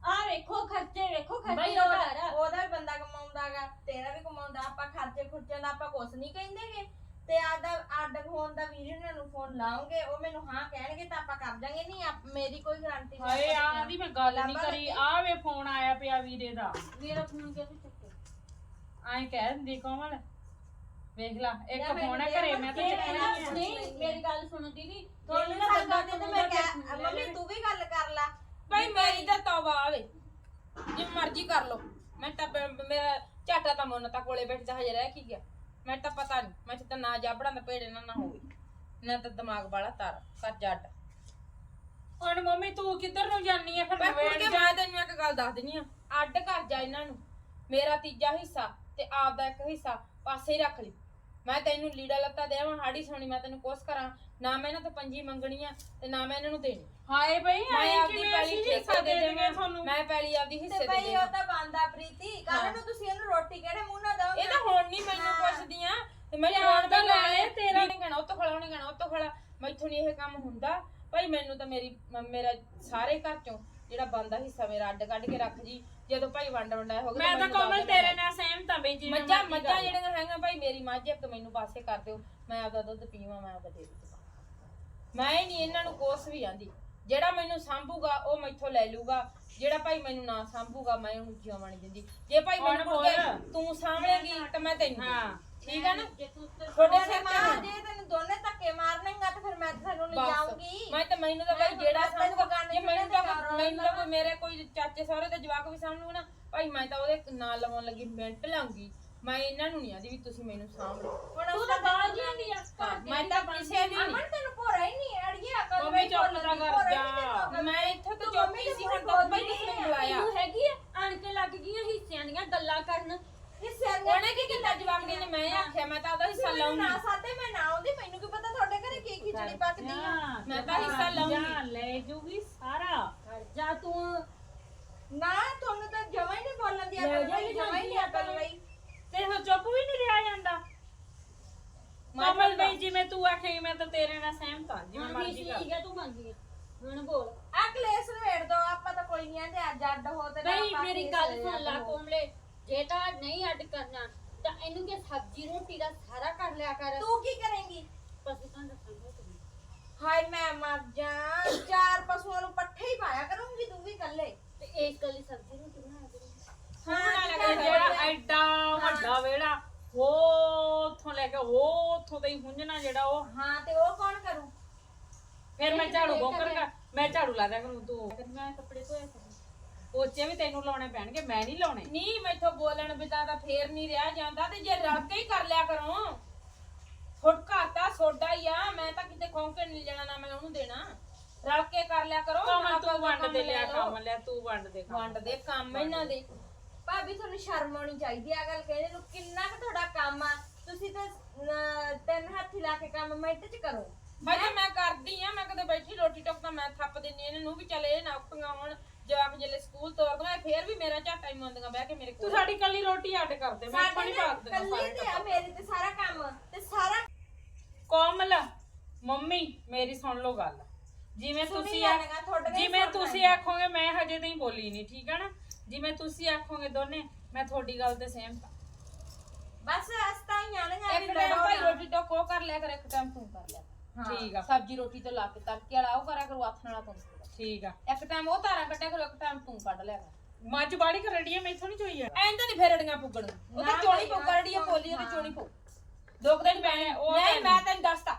ਆ ਵੇਖੋ ਖਰਚੇ ਵੇਖੋ ਖਰਚੇ ਬਈ ਦਾ ਉਹ- ਘਰ ਆ। ਉਹਦਾ ਵੀ ਬੰਦਾ ਕਮਾਉਂਦਾਗਾ ਤੇਰਾ ਵੀ ਕਮਾਉਂਦਾ ਆਪਾਂ ਖਰਚੇ ਖੁਰਚੇ ਦਾ ਆਪਾਂ ਕੁਛ ਨਹੀਂ ਕਹਿੰਦੇਗੇ। ਤੇ ਆਦਾ ਅੱਡ ਹੋਣ ਦਾ ਵੀਰ ਇਹਨਾਂ ਨੂੰ ਫੋਨ ਲਾਉਂਗੇ ਉਹ ਮੈਨੂੰ ਹਾਂ ਕਹਿਣਗੇ ਤਾਂ ਆਪਾਂ ਕਰ ਜਾਾਂਗੇ ਨਹੀਂ ਆਪ- ਮੇਰੀ ਕੋਈ ਗਾਰੰਟੀ ਹਾਏ ਆ ਦੀ ਮੈਂ ਗੱਲ ਨਹੀਂ ਕਰੀ। ਆ ਵੇ ਫੋਨ ਆਇਆ ਪਿਆ ਵੀਰੇ ਦਾ। ਮੇਰਾ ਫੋਨ ਕਿਉਂ ਚੱਕੇ ਐਂ ਕਹਿ ਦਿੰਦੀ ਕੋਮਲ। ਵੇਖ ਲਾ ਇੱਕ ਫੋਨ ਹੈ ਦੇਖ ਘਰੇ ਮੈਂ ਤਾਂ ਚੱਕਣਾ ਆ। ਨਹੀਂ ਮੇਰੀ ਗੱਲ ਸੁਣੋ ਦੀਦੀ ਤੁਹਾਨੂੰ ਨਾ ਨਾ ਬੰਦਾ ਤੇ ਮੈਂ ਕਹਿ ਮੰਮੀ। ਤੂੰ ਵੀ ਗੱਲ ਕਰ ਲੈ। ਭਾਈ ਮੇਰੀ ਤਾਂ ਤੌਬਾ ਆਵੇ। ਜੇ ਮਰਜ਼ੀ ਕਰ ਲੋ ਮੈਂ ਤਾਂ ਬ- ਮੇਰਾ ਝਾਟਾ ਤਾਂ ਮੋਨਾ ਤਾਂ ਕੋਲੇ ਬੈਠਦਾ ਹਜੇ ਰਹਿ ਕੀ ਗਿਆ। ਮੈਂ ਤਾਂ ਪਤਾ ਨਹੀਂ ਮੈਂ ਤਾਂ ਨਾ ਜਾਬੜਾਂ ਦਾ ਪੇੜੇ ਨਾ ਨਾ ਹੋਵੇ। ਨਾ ਤਾਂ ਦਿਮਾਗ ਵਾਲਾ ਤਾਰ ਕਰ ਜੱਟ। ਹੁਣ ਮੰਮੀ ਤੂੰ ਕਿੱਧਰ ਨੂੰ ਜਾਨੀ ਆ? ਫਿਰ ਪਰ ਕੁੜ ਕੇ ਮੈਂ ਤੈਨੂੰ ਇੱਕ ਗੱਲ ਦੱਸ ਦਿੰਨੀ ਆ। ਅੱਡ ਕਰ ਜਾ ਇਹਨਾਂ ਨੂੰ। ਮੇਰਾ ਤੀਜਾ ਹਿੱਸਾ ਤੇ ਆਪ ਦਾ ਇੱਕ ਹਿੱਸਾ ਪਾਸੇ ਹੀ ਰੱਖ ਲਈ। ਮੈਂ ਤੈਨੂੰ ਲੀੜਾ ਲੱਤਾ ਦੇਵਾਂ ਹਾੜੀ ਸੋਣੀ ਮੈਂ ਤੈਨੂੰ ਕੁਛ ਕਰਾਂ। ਨਾ ਮੈਂ ਇਹਨਾਂ ਤੋਂ ਪੰਜੀ ਮੰਗਣੀ ਆ ਤੇ ਨਾ ਮੈਂ ਇਹਨਾਂ ਨੂੰ ਦੇਣੀ। ਹਾਏ ਬਈ ਮੈਂ ਆਏ ਆਪਦੀ ਕਿਵੇਂ ਪੈਲੀ ਅਸੀਂ ਠੇਕੇ ਦੇ ਦੇਵਾਂਗੇ ਦੇਵਾਂ ਤੁਹਾਨੂੰ? ਮੈਂ ਪੈਲੀ ਆਪਦੀ ਤੇ ਹਿੱਸੇ ਦੇ ਬਈ ਦੇਵਾਂ ਉਹ ਤਾਂ ਬੰਦਾ ਪ੍ਰੀਤੀ। ਕੱਲ ਨੂੰ ਤੁਸੀਂ ਇਹਨੂੰ ਰੋਟੀ ਕਿਹੜੇ ਮੂੰਹ ਨਾਲ ਦੋਗੇ ਇਹ ਤਾਂ ਹੁਣ ਨਹੀਂ ਮੈਨੂੰ ਹਾਂ। ਪੁੱਛਦੀਆਂ। ਤੇ ਮੈਂ ਧਿਆਨ ਜਾਣ ਦਾ ਤਾਂ ਲੈ ਲੈ ਲਿਆ ਤੇਰਾ। ਨਹੀਂ ਕਹਿਣਾ ਉਹ ਤੋਂ ਖੜਾ ਨਹੀਂ ਕਹਿਣਾ ਉਹ ਤੋਂ ਖੜਾ ਮੈਥੋਂ ਨਹੀਂ ਇਹ ਕੰਮ ਹੁੰਦਾ। ਭਾਈ ਮੈਨੂੰ ਤਾਂ ਮੇਰੀ ਮ- ਮੇਰਾ ਸਾਰੇ ਘਰ ਚੋਂ ਜਿਹੜਾ ਬੰਦਾ ਹਿੱਸਾ ਮੇਰਾ ਅੱਡ ਕੱਢ ਕੇ ਰੱਖ ਜੀ। ਜਦੋਂ ਭਾਈ ਵੰਡ ਵੰਡਾਇਆ ਹੋਗਾ ਮੈਂ ਤਾਂ ਕੋਮਲ। ਤੇਰੇ ਨਾਲ ਸਹਿਮਤ ਆ ਬਈ ਜਿਵੇਂ ਮੱਝਾਂ ਮਰਜ਼ੀ ਮੱਝਾਂ ਹੈਗੀਆਂ ਭਾਈ ਮੇਰੀ ਮੱਝ ਇੱਕ ਮੈਨੂੰ ਪਾਸੇ ਕਰ ਦਿਓ। ਮੈਂ ਆਪਦਾ ਦੁੱਧ ਪੀਵਾਂ ਮੈਂ ਆਪਦਾ ਦੇ ਦੂੰ ਮੈਂ ਹੀ ਨਹੀਂ ਇਹਨਾਂ ਨੂੰ ਕੋਸ ਵੀ ਆਂਦੀ ਜਿਹੜਾ ਮੈਨੂੰ ਸੰਭੂਗਾ ਉਹ ਮੈਥੋਂ ਲੈ ਲੂਗਾ ਜਿਹੜਾ ਭਾਈ ਮੈਨੂੰ ਨਾ ਸੰਭੂਗਾ ਮੈਂ ਉਹਨੂੰ ਜਿਉਣ ਨਹੀਂ ਦਿੰਦੀ ਜੇ ਭਾਈ ਹੁਣ ਮੈਨੂੰ ਬੋਲ। ਕਹੇ ਤੂੰ ਸਾਂਭਲੇਗੀ ਤਾਂ ਮੈਂ ਤੈਨੂੰ ਹਾਂ। ਠੀਕ ਹੈ ਨਾ? ਜੇ ਤੂੰ ਉੱਤਰ ਤੁਹਾਡੇ ਸਿਰ ਮਾਂ ਤੇ ਜੇ ਤੈਨੂੰ ਦੋਨੇ ਧੱਕੇ ਮਾਰਨੇਗਾ ਤਾਂ ਫਿਰ ਮੈਂ ਤੈਨੂੰ ਲੈ ਬਸ। ਜਾਊਂਗੀ ਮੈਂ ਤਾਂ ਮੈਨੂੰ ਤਾਂ ਭਾਈ ਜਿਹੜਾ ਤੈਨੂੰ ਸੰਭੂਗਾ ਬਗਾਨੇ ਜੇ ਮੈਨੂੰ ਤਾਂ ਮੈਨੂੰ ਤਾਂ ਕੋਈ ਮੇਰੇ ਕੋਈ ਚਾਚੇ ਸਹੁਰੇ ਤੇ ਜਵਾਕ ਵੀ ਸਾਂਭੂਗਾ ਨਾ ਭਾਈ ਮੈਂ ਤਾਂ ਉਹਦੇ ਨਾਲ ਲਵਾਉਣ ਲੱਗੀ ਮਿੰਟ ਲਾਉਂਗੀ ਮੈਂ ਇਹਨਾਂ ਨੂੰ ਨਹੀਂ ਆਦੀ ਵੀ ਤੁਸੀਂ ਮੈਨੂੰ ਸਾਂਭ। ਲਓ ਹੁਣ ਤੂੰ ਤਾਂ ਦਾ ਬਾਜ ਜਾਂਦੀ ਆ ਹਾਂ, ਮੈਂ ਤਾਂ ਕਿਸੇ ਦੀ ਨਹੀਂ ਅਮਨ ਤੈਨੂੰ ਭੋਰਾ ਹੀ ਨਹੀਂ ਅੜੀਏ ਅਕਲ ਮੰਮੀ ਚੁੱਪ ਤਾਂ ਕਰ ਜਾ। ਮੈਂ ਇੱਥੇ ਤਾਂ ਤੂੰ ਚੁੱਪ ਹੀ ਦੇ ਸੀ ਹੁਣ ਭਾਈ ਬੋਲਦੀ ਤੁਸੀਂ ਮੈਨੂੰ। ਬੁਲਾਇਆ। ਤੂੰ ਹੈਗੀ ਆ ਆਣ ਕੇ ਲੱਗ ਗਈਆਂ ਹਿੱਸਿਆਂ ਦੀਆਂ ਗੱਲਾਂ ਕਰਨ। ਹਿੱਸਿਆਂ ਦੀਆਂ ਉਹਨੇ ਕੀ ਕੀਤਾ ਜਵਾਬ ਨੇ ਮੈਂ ਆਖਿਆ ਮੈਂ ਤਾਂ ਉਹਦਾ ਹਿੱਸਾ ਮੈਨੂੰ ਨਾ ਲਾਉਂਗੀ ਸਾਦੇ ਮੈਂ ਨਾ ਆਉਂਦੀ ਮੈਨੂੰ ਕੀ ਪਤਾ ਤੁਹਾਡੇ ਘਰੇ ਕੀ ਖਿਚੜੀ ਪੱਕਦੀ ਆ। ਮੈਂ ਤਾਂ ਹਿੱਸਾ ਲਾਉਂਗੀ। ਜਾ, ਲੈ ਜੂਗੀ ਸਾਰਾ। ਜਾ ਤੂੰ ਨਾ ਤੁਹਾਨੂੰ ਤਾਂ ਜਮਾ ਹੀ ਨਹੀਂ ਬੋਲਣ ਦੀ ਲੈ ਅਕਲ ਜਾ ਬਈ ਜਮਾ ਹੀ ਨਹੀਂ ਅਕਲ ਬਈ ਚੁੱਪ ਵੀ ਨਹੀਂ ਰਿਹਾ ਜਾਂਦਾ। ਕੋਮਲ ਬਈ ਜਿਵੇਂ ਤੂੰ ਆਖੇਂਗੀ ਮੈਂ ਤਾਂ ਤੇਰੇ ਨਾਲ ਸਹਿਮਤ ਆ ਜਿਵੇਂ ਹੁਣ ਮਰਜ਼ੀ ਕਰ। ਠੀਕ ਤੂੰ ਮੰਗੀ ਹੁਣ ਬੋਲ। ਆ ਕਲੇਸ਼ ਨਵੇੜ ਦੋ ਆਪਾਂ ਤਾਂ ਕੋਈ ਨਹੀਂ ਆਂਦੇ ਅੱਜ ਅੱਡ ਹੋ ਤੇ ਨਾ ਬਈ ਆਪਾਂ ਮੇਰੀ ਗੱਲ ਸੁਣ ਲਾ ਹੋ। ਕੋਮਲੇ ਜੇ ਤਾਂ ਨਹੀਂ ਅੱਡ ਕਰਨਾ ਤਾਂ ਇਹਨੂੰ ਕਿ ਸਬਜ਼ੀ ਰੋਟੀ ਦਾ ਸਾਰਾ ਕਰ ਲਿਆ ਕਰ। ਤੂੰ ਕੀ ਕਰੇਂਗੀ? ਪਸੂ ਤਾਂ ਦੱਸਾਂਗਾ ਤੈਨੂੰ ਹਾਏ ਮੈਂ ਮਰ ਜਾ। ਚਾਰ ਪਸ਼ੂਆਂ ਨੂੰ ਪੱਠੇ ਹੀ ਪਾਇਆ ਕਰੂੰਗੀ ਤੂੰ ਵੀ ਇਕੱਲੇ। ਤੇ ਇੱਕ ਕੱਲੀ ਸਬਜ਼ੀ ਰੋਟੀ ਬਣਾ ਦੇ ਬਣਾ ਲਿਆ ਤੇ ਕਰ ਜਿਹੜਾ ਐਡਾ ਵੱਡਾ ਵੇੜਾ ਉਹ ਉੱਥੋਂ ਲੈ ਕੇ ਉਹ ਉੱਥੋਂ ਦਾ ਹੀ ਹੁੰਜਣਾ ਜਿਹੜਾ ਉਹ। ਹਾਂ ਤੇ ਉਹ ਕੌਣ ਕਰੂ? ਫਿਰ ਮੈਂ ਝਾੜੂ ਬੋਕਰਗਾ ਮੈਂ ਝਾੜੂ ਲਾ ਦਿਆ ਕਰੂੰ ਤੂੰ। ਮੈਂ ਕੱਪੜੇ ਧੋਇਆ ਕਰ ਪੋਚੇ ਵੀ ਤੈਨੂੰ ਲਾਉਣੇ ਪੈਣਗੇ ਮੈਂ ਨਹੀਂ ਲਾਉਣੇ। ਨਹੀਂ ਮੈਥੋਂ ਬੋਲਣ ਬਿਤਾ ਤਾਂ ਫੇਰ ਨਹੀਂ ਰਿਹਾ ਜਾਂਦਾ ਤੇ ਜੇ ਰੱਖ ਕੇ ਹੀ ਕਰ ਲਿਆ ਕਰੋ। ਘਾਤਾ ਸੋਡਾ ਹੀ ਆ ਮੈਂ ਤਾਂ ਕਿਤੇ ਖੌਂਕੇ ਨਹੀਂ ਜਾਣਾ ਨਾ ਮੈਂ ਉਹਨੂੰ ਦੇਣਾ। ਰਲ ਕੇ ਕਰ ਲਿਆ ਕਰੋ ਤੂੰ ਵੰਡ ਦੇ ਲਿਆ। ਕੰਮ ਲਿਆ ਤੂੰ ਵੰਡ ਦੇ ਵੰਡ ਦੇ ਕੰਮ ਇਹਨਾਂ ਦੇ। ਭਾਬੀ ਤੁਹਾਨੂੰ ਸ਼ਰਮ ਆਉਣੀ ਚਾਹੀਦੀ ਆ ਗੱਲ ਕਹਿੰਦੇ ਨੂੰ ਕਿੰਨਾ ਕੁ ਤੁਹਾਡਾ ਕੰਮ ਆ? ਤੁਸੀਂ ਤਾਂ ਅਹ, ਤਿੰਨ ਹੱਥੀ ਲਾ ਕੇ ਕੰਮ ਮਿੰਟ ਚ ਕਰੋ। ਮੈਂ ਤਾਂ ਮੈਂ ਕਰਦੀ ਆ ਮੈਂ ਕਦੇ ਬੈਠੀ ਰੋਟੀ ਟੁੱਕ ਤਾਂ ਮੈਂ ਥੱਪ ਦਿੰਨੀ ਇਹਨਾਂ ਨੂੰ ਵੀ ਚੱਲ ਇਹ ਨੌਕਰੀਆਂ ਹੋਣ ਜਵਾਕ ਜਿਹੜੇ ਸਕੂਲ ਤੋਰ ਦਵਾਂ ਫੇਰ ਵੀ ਮੇਰਾ ਝਾਟਾ ਹੀ ਮੰਦੀਆਂ ਬਹਿ ਕੇ ਮੇਰੇ ਤੂੰ ਕੋਲ। ਸਾਡੀ ਕੱਲੀ ਰੋਟੀ ਅੱਡ ਕਰ ਦੇ ਮੈਂ ਪਾਣੀ ਪਾ ਦੇਣਾ ਕੱਲੀ ਸਾਰੇ ਤੇ ਆ। ਮੇਰੇ ਤੇ ਸਾਰਾ ਕੰਮ ਤੇ ਸਾਰਾ ਕੋਮਲ ਮੰਮੀ ਮੇਰੀ ਸੁਣ ਲਓ ਗੱਲ। ਜਿਵੇਂ ਸੁਣੀ ਤੁਸੀਂ ਜਾਣੇਗਾ, ਤੁਹਾਡੇ ਵੀ ਜਿਵੇਂ ਸੁਣਨਾ ਤੁਸੀਂ ਹੀ ਆ। ਆਖੋਗੇ ਮੈਂ ਹਜੇ ਤਾਈਂ ਬੋਲੀ ਨਹੀਂ ਠੀਕ ਹੈ ਨਾ? ਜਿਵੇਂ ਤੁਸੀਂ ਆਖੋਗੇ ਦੋਨੇ ਮੈਂ ਤੁਹਾਡੀ ਗੱਲ ਤੇ ਸਹਿਮਤ ਹਾਂ। ਬਸ ਅਸਤਾ ਹੀ ਆਣਗਾ ਇੱਕ ਟਾਈਮ ਭਾਈ ਰੋਟੀ ਟੁੱਕ ਉਹ ਕਰ ਲਿਆ ਕਰ ਇੱਕ ਟਾਈਮ ਤੂੰ ਕਰ ਲਿਆ ਕਰ। ਠੀਕ ਆ। ਸਬਜ਼ੀ ਰੋਟੀ ਤੋਂ ਲਾ ਕੇ ਤੜਕੇ ਵਾਲਾ ਉਹ ਕਰਿਆ ਕਰੂ ਹੱਥ ਨਾਲ ਤੂੰ ਠੀਕ ਆ। ਇੱਕ ਟਾਈਮ ਉਹ ਧਾਰਾਂ ਕੱਟਿਆ ਕਰੋ ਇੱਕ ਟਾਈਮ ਤੂੰ ਕੱਢ ਲਿਆ ਕਰ। ਮੱਝ ਬਾੜੀ ਕਰੜੀ ਹੈ ਮੈਥੋਂ ਨਹੀਂ ਚੋਈ ਆ ਐਂ ਤਾਂ ਨਹੀਂ ਫੇਰੜੀਆਂ ਪੁੱਗਣ। ਉਹ ਤਾਂ ਨਾ ਚੋਣੀ ਭਾਈ, ਪਊ ਕਰੜੀ ਆ ਬੋਲੀ ਉਹਦੀ। ਚੋਣੀ ਪਊ ਦੋ ਕੁ ਦਿਨ ਪੈਣੇ ਉਹ ਨਹੀਂ ਮੈਂ ਤੈਨੂੰ ਦੱਸਤਾ।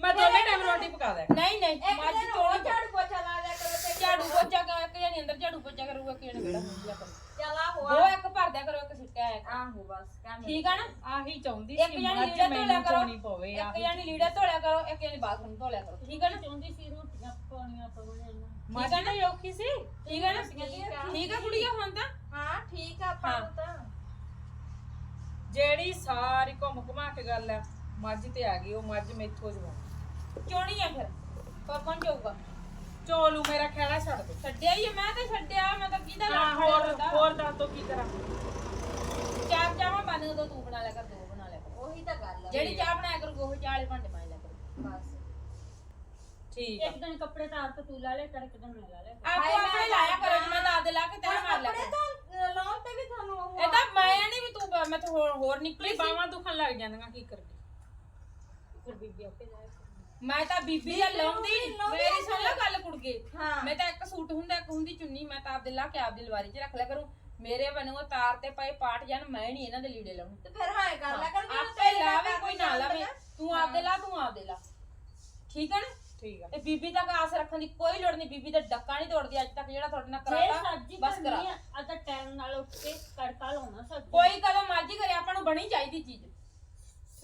ਮੈਂ ਦੋਨੇ ਟਾਈਮ ਰੋਟੀ ਪਕਾ ਦਿਆ। ਨਹੀਂ ਨਹੀਂ ਮੱਝ ਚੋਣੀ ਉਹ ਝਾੜੂ ਪੋਚਾ ਲਾ ਲਿਆ ਕਰੋ ਝਾੜੂ ਪੋਚਾ ਕਰ ਇੱਕ ਜਣੀ ਅੰਦਰ ਝਾੜੂ ਪੋਚਾ ਕਰੂਗਾ ਕਿ ਜਣੀ ਬੇੜਾ ਹੁੰਦਿਆ ਕਰੂ ਚਲਾ ਉਹ ਹੋਆ ਇੱਕ ਭਰਦਿਆ ਕਰੋ ਇੱਕ ਸਿੱਟਿਆ ਇੱਕ। ਆਹੋ ਬਸ ਕੰਮ ਠੀਕ ਆ ਨਾ? ਆਹੀ ਚਾਹੁੰਦੀ ਇੱਕ ਸੀ ਜਣੀ ਮੱਝ ਲੀੜੇ ਧੋਲਿਆ ਮੈਨੂੰ ਕਰੋ ਚੋਣੀ ਪਵੇ ਇੱਕ ਆਹੀ ਜਣੀ ਲੀੜੇ ਧੋਲਿਆ ਕਰੋ ਇੱਕ ਜਣੀ ਬਾਥਰੂਮ ਧੋਲਿਆ ਕਰੋ। ਠੀਕ ਆ ਨਾ? ਚਾਹੁੰਦੀ ਸੀ ਰੋਟੀਆਂ ਪਾਉਣੀਆਂ ਪਵਣੀਆਂ ਨਾ। ਮੱਝ ਤਾਂ ਔਖੀ ਸੀ। ਠੀਕ ਆ ਨਾ? ਠੀਕ ਆ। ਠੀਕ ਆ। ਕੁੜੀਆ ਹੁਣ ਤਾਂ? ਹਾਂ ਠੀਕ ਆ ਆਪਾਂ ਨੂੰ ਤਾਂ। ਜਿਹੜੀ ਸਾਰੀ ਘੁੰਮ ਘੁਮਾ ਕੇ ਗੱਲ ਆ ਮੱਝ ਤੇ ਆ ਗਈ ਉਹ ਮੱਝ ਮੈਥੋਂ ਜਵਾ ਚੋਣੀ ਆ ਫਿਰ ਪਰ ਕੌਣ ਜਾਊਗਾ? ਚੋਲੂ ਮੇਰਾ ਖੇੜਾ ਛੱਡ ਦੇ। ਛੱਡਿਆ ਹੀ ਆ, ਮੈਂ ਤਾਂ ਛੱਡਿਆ ਮੈਂ ਤਾਂ ਕਿਹਦਾ ਹਾਂ ਨਾਮ ਹੋਰ ਹੋਰ ਦੱਸ ਦੋ ਕੀ ਕਰਾਂ? ਚਾਰ ਚਾਹਾਂ ਬਣ ਦੋ ਤੂੰ ਬਣਾ ਲਿਆ ਕਰ ਦੋ ਬਣਾ ਲਿਆ ਕਰ। ਉਹੀ ਤਾਂ ਗੱਲ ਆ। ਜਿਹੜੀ ਚਾਹ ਬਣਾਇਆ ਕਰੂ ਉਹ ਚਾਲੇ ਭਾਂਡੇ ਮਾਂਜ ਲਿਆ ਕਰ ਬਸ। ਠੀਕ ਆ। ਇੱਕ ਦਿਨ ਕੱਪੜੇ ਤਾਰ ਕੇ ਤੂੰ ਲਾ ਲੈ ਕਰ ਇੱਕ ਦਿਨ ਮੈਂ ਲਾ ਲੈ ਆਪੋ ਆਪਣੇ ਲਾਇਆ ਕਰੋ ਜਿਵੇਂ ਤਾਂ ਆਪਦੇ ਲਾ ਕੇ ਤੈਨੂੰ ਮਾਰ ਲਿਆ ਕੱਪੜੇ ਕਰ। ਤਾਂ ਲਾਉਣ ਤੇ ਵੀ ਤੁਹਾਨੂੰ ਉਹ ਇਹ ਤਾਂ ਮੈਂ ਨਹੀਂ ਵੀ ਤੂੰ ਬ- ਮੈਂ ਤਾਂ ਹੋਰ ਹੋਰ ਨਿਕਲੀ ਬਾਹਾਂ ਦੁਖਣ ਲੱਗ ਜਾਂਦੀਆਂ ਕੀ ਕਰਦੀ ਫਿਰ ਬੀਬੀ ਆਪੇ ਲਾਇਆ ਮੈਂ ਤਾਂ ਬੀਬੀ ਦਾ ਲਾਉਂਦੀ ਮੇਰੀ ਸੁਣ ਲੈ ਗੱਲ ਕੁੜ ਕੇ ਹਾਂ। ਮੈਂ ਤਾਂ ਇੱਕ ਸੂਟ ਹੁੰਦਾ ਇੱਕ ਹੁੰਦੀ ਚੁੰਨੀ ਮੈਂ ਤਾਂ ਆਪਦੇ ਲਾ ਕੇ ਆਪਦੀ ਲਵਾਰੀ 'ਚ ਰੱਖ ਲਿਆ ਕਰੂੰ। ਮੇਰੇ ਬਣੂ ਤਾਰ ਤੇ ਪਏ ਪਾਟ ਜਾਣ ਮੈਂ ਨਹੀਂ ਇਹਨਾਂ ਦੇ ਲੀੜੇ ਲਾਉਣੇ। ਤੇ ਫਿਰ ਹਾਂ ਕਰ ਲੈ ਕਰ ਆਪੇ ਲਾਵੇ ਕੋਈ ਨਾ ਲਾਵੇ। ਆ। ਤੂੰ ਆਪਦੇ ਲਾ ਤੂੰ ਆਪਦੇ ਲਾ। ਠੀਕ ਹੈ ਨਾ? ਠੀਕ ਆ। ਤੇ ਬੀਬੀ ਤੱਕ ਆਸ ਰੱਖਣ ਦੀ ਕੋਈ ਲੋੜ ਨਹੀਂ ਬੀਬੀ ਦਾ ਡੱਕਾ ਨਹੀਂ ਤੋੜਦੀ ਅੱਜ ਤੱਕ ਜਿਹੜਾ ਤੁਹਾਡੇ ਨਾਲ ਜੇ ਕਰਾਤਾ ਸਬਜ਼ੀ ਬਸ ਕਰਾ। ਕਰਨੀ ਆ ਆ ਤਾਂ ਟਾਈਮ ਨਾਲ ਉੱਠ ਕੇ ਤੜਕਾ ਲਾਉਣਾ ਸਬਜ਼ੀ। ਕੋਈ ਕਦੋਂ ਮਰਜ਼ੀ ਕਰੇ ਆਪਾਂ ਨੂੰ ਬਣੀ ਚਾਹੀਦੀ ਚੀਜ਼।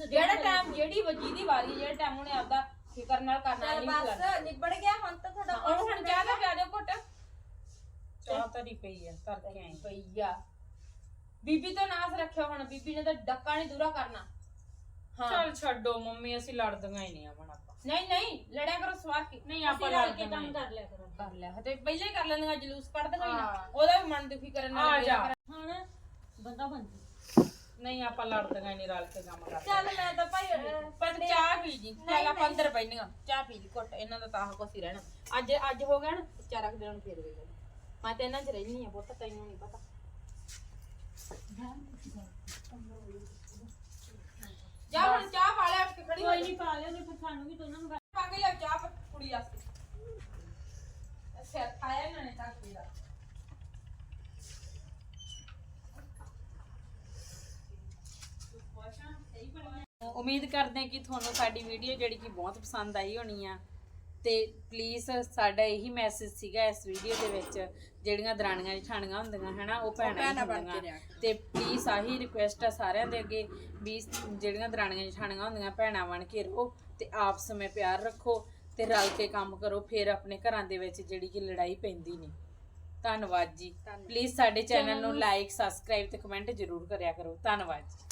ਜਿਹੜਾ ਟਾਈਮ ਜਿਹੜੀ ਵਜੀ ਦੀ ਵਾਰੀ ਜਿਹੜਾ ਟਾਈਮ ਉਹਨੇ ਆਪਦਾ ਫਿਕਰ ਨਾਲ ਕਰਨਾ ਚੱਲ ਨਹੀਂ ਬਸ ਕਰਨਾ ਨਿਬੜ ਗਿਆ ਹੁਣ ਤਾਂ ਤੁਹਾਡਾ ਹੁਣ ਹੁਣ ਚਾਹ ਦਾ ਪਿਆ ਦਿਓ ਘੁੱਟ ਚਾਹ ਤਰੀ ਪਈ ਆ ਤਰ ਕੇ ਆਈ ਪਈਆ ਬੀਬੀ ਤੋਂ ਨਾਸ ਰੱਖਿਓ ਹੁਣ ਬੀਬੀ ਨੇ ਤਾਂ ਡੱਕਾ ਨਹੀਂ ਦੂਰਾ ਕਰਨਾ ਹਾਂ ਚੱਲ ਛੱਡੋ ਮੰਮੀ ਅਸੀਂ ਲੜਦੀਆਂ ਹੀ ਨਹੀਂ ਅਮਨ ਆਪਾਂ ਨਹੀਂ ਨਹੀਂ ਲੜਿਆ ਕਰੋ ਸਵਾਰ ਕੇ ਨਹੀਂ ਆਪਾਂ ਆਪਾਂ ਰਲ ਕੇ ਲੜਦੀਆਂ ਕੰਮ ਨਹੀਂ ਕਰ ਲਿਆ ਕਰੋ ਕਰ ਲਿਆ ਤੇ ਪਹਿਲੇ ਹੀ ਕਰ ਲੈਂਦੀਆਂ ਜਲੂਸ ਕੱਢ ਦੇਗਾ ਹੀ ਨਾ ਹਾਂ। ਉਹਦਾ ਵੀ ਮਨ ਦੁਖੀ ਕਰਨ ਆ ਨਾਲ ਜਾ ਹੁਣ ਬੰਦਾ ਬੰਦੀ ਨਹੀਂ ਆਪਾਂ ਲੜਦੀਆਂ ਨਹੀਂ ਰਲ ਕੇ ਕੰਮ ਕਰਦੇ। ਚੱਲ ਮੈਂ ਤਾਂ ਭਾਈ ਅਹ, ਪਰ ਚਾਹ ਪੀ ਜੀ ਚੱਲ ਆਪਾਂ ਅੰਦਰ ਬੈਠੀਆਂ ਚਾਹ ਪੀ ਲਈ ਘੁੱਟ। ਇਹਨਾਂ ਦਾ ਤਾਂ ਕੁਛ ਹੀ ਰਹਿਣਾ। ਅੱਜ ਅੱਜ ਹੋ ਗਿਆ ਨਾ ਚਾਰ ਕੁ ਦਿਨਾਂ ਨੂੰ ਫੇਰ ਵੇਖੋ ਮੈਂ ਤੇ ਇਹਨਾਂ ਚ ਰਹਿਣੀ ਆ ਪੁੱਤ ਤੈਨੂੰ ਨਹੀਂ ਪਤਾ। ਜਾ ਹੁਣ ਚਾਹ ਪਾ ਲਿਆ ਉੱਠ ਕੇ ਖੜੀ ਹੋ ਕੋਈ ਜਾ। ਨਹੀਂ ਪਾ ਤੇ ਫਿਰ ਸਾਨੂੰ ਵੀ ਦੋਨਾਂ ਨੂੰ ਪਾ ਕੇ ਲਿਆ ਚਾਹ ਕੁੜੀ ਵਾਸਤੇ। ਅੱਛਾ ਖਾਇਆ ਇਹਨਾਂ ਨੇ ਤਾਂ ਕੁੜੀ ਦਾ। ਉਮੀਦ ਕਰਦੇ ਹਾਂ ਕਿ ਤੁਹਾਨੂੰ ਸਾਡੀ ਵੀਡੀਓ ਜਿਹੜੀ ਕਿ ਬਹੁਤ ਪਸੰਦ ਆਈ ਹੋਣੀ ਆ। ਤੇ ਪਲੀਜ਼ ਸਾਡਾ ਇਹੀ ਮੈਸੇਜ ਸੀਗਾ ਇਸ ਵੀਡੀਓ ਦੇ ਵਿੱਚ ਜਿਹੜੀਆਂ ਦਰਾਣੀਆਂ ਜਠਾਣੀਆਂ ਹੁੰਦੀਆਂ ਹਨਾ ਉਹ ਭੈਣਾਂ ਹੀ ਹੁੰਦੀਆਂ। ਤੇ ਪਲੀਜ਼ ਆਹੀ ਰਿਕੁਐਸਟ ਆ ਸਾਰਿਆਂ ਦੇ ਅੱਗੇ ਵੀ ਜਿਹੜੀਆਂ ਦਰਾਣੀਆਂ ਜਠਾਣੀਆਂ ਹੁੰਦੀਆਂ ਭੈਣਾਂ ਬਣ ਕੇ ਰਹੋ ਤੇ ਆਪਸ ਵਿੱਚ ਪਿਆਰ ਰੱਖੋ ਤੇ ਰਲ ਕੇ ਕੰਮ ਕਰੋ ਫਿਰ ਆਪਣੇ ਘਰਾਂ ਦੇ ਵਿੱਚ ਜਿਹੜੀ ਕਿ ਲੜਾਈ ਪੈਂਦੀ ਨਹੀਂ। ਧੰਨਵਾਦ ਜੀ। ਪਲੀਜ਼ ਸਾਡੇ ਚੈਨਲ ਨੂੰ ਲਾਈਕ ਸਬਸਕ੍ਰਾਈਬ ਤੇ ਕਮੈਂਟ ਜ਼ਰੂਰ ਕਰਿਆ ਕਰੋ। ਧੰਨਵਾਦ ਜੀ।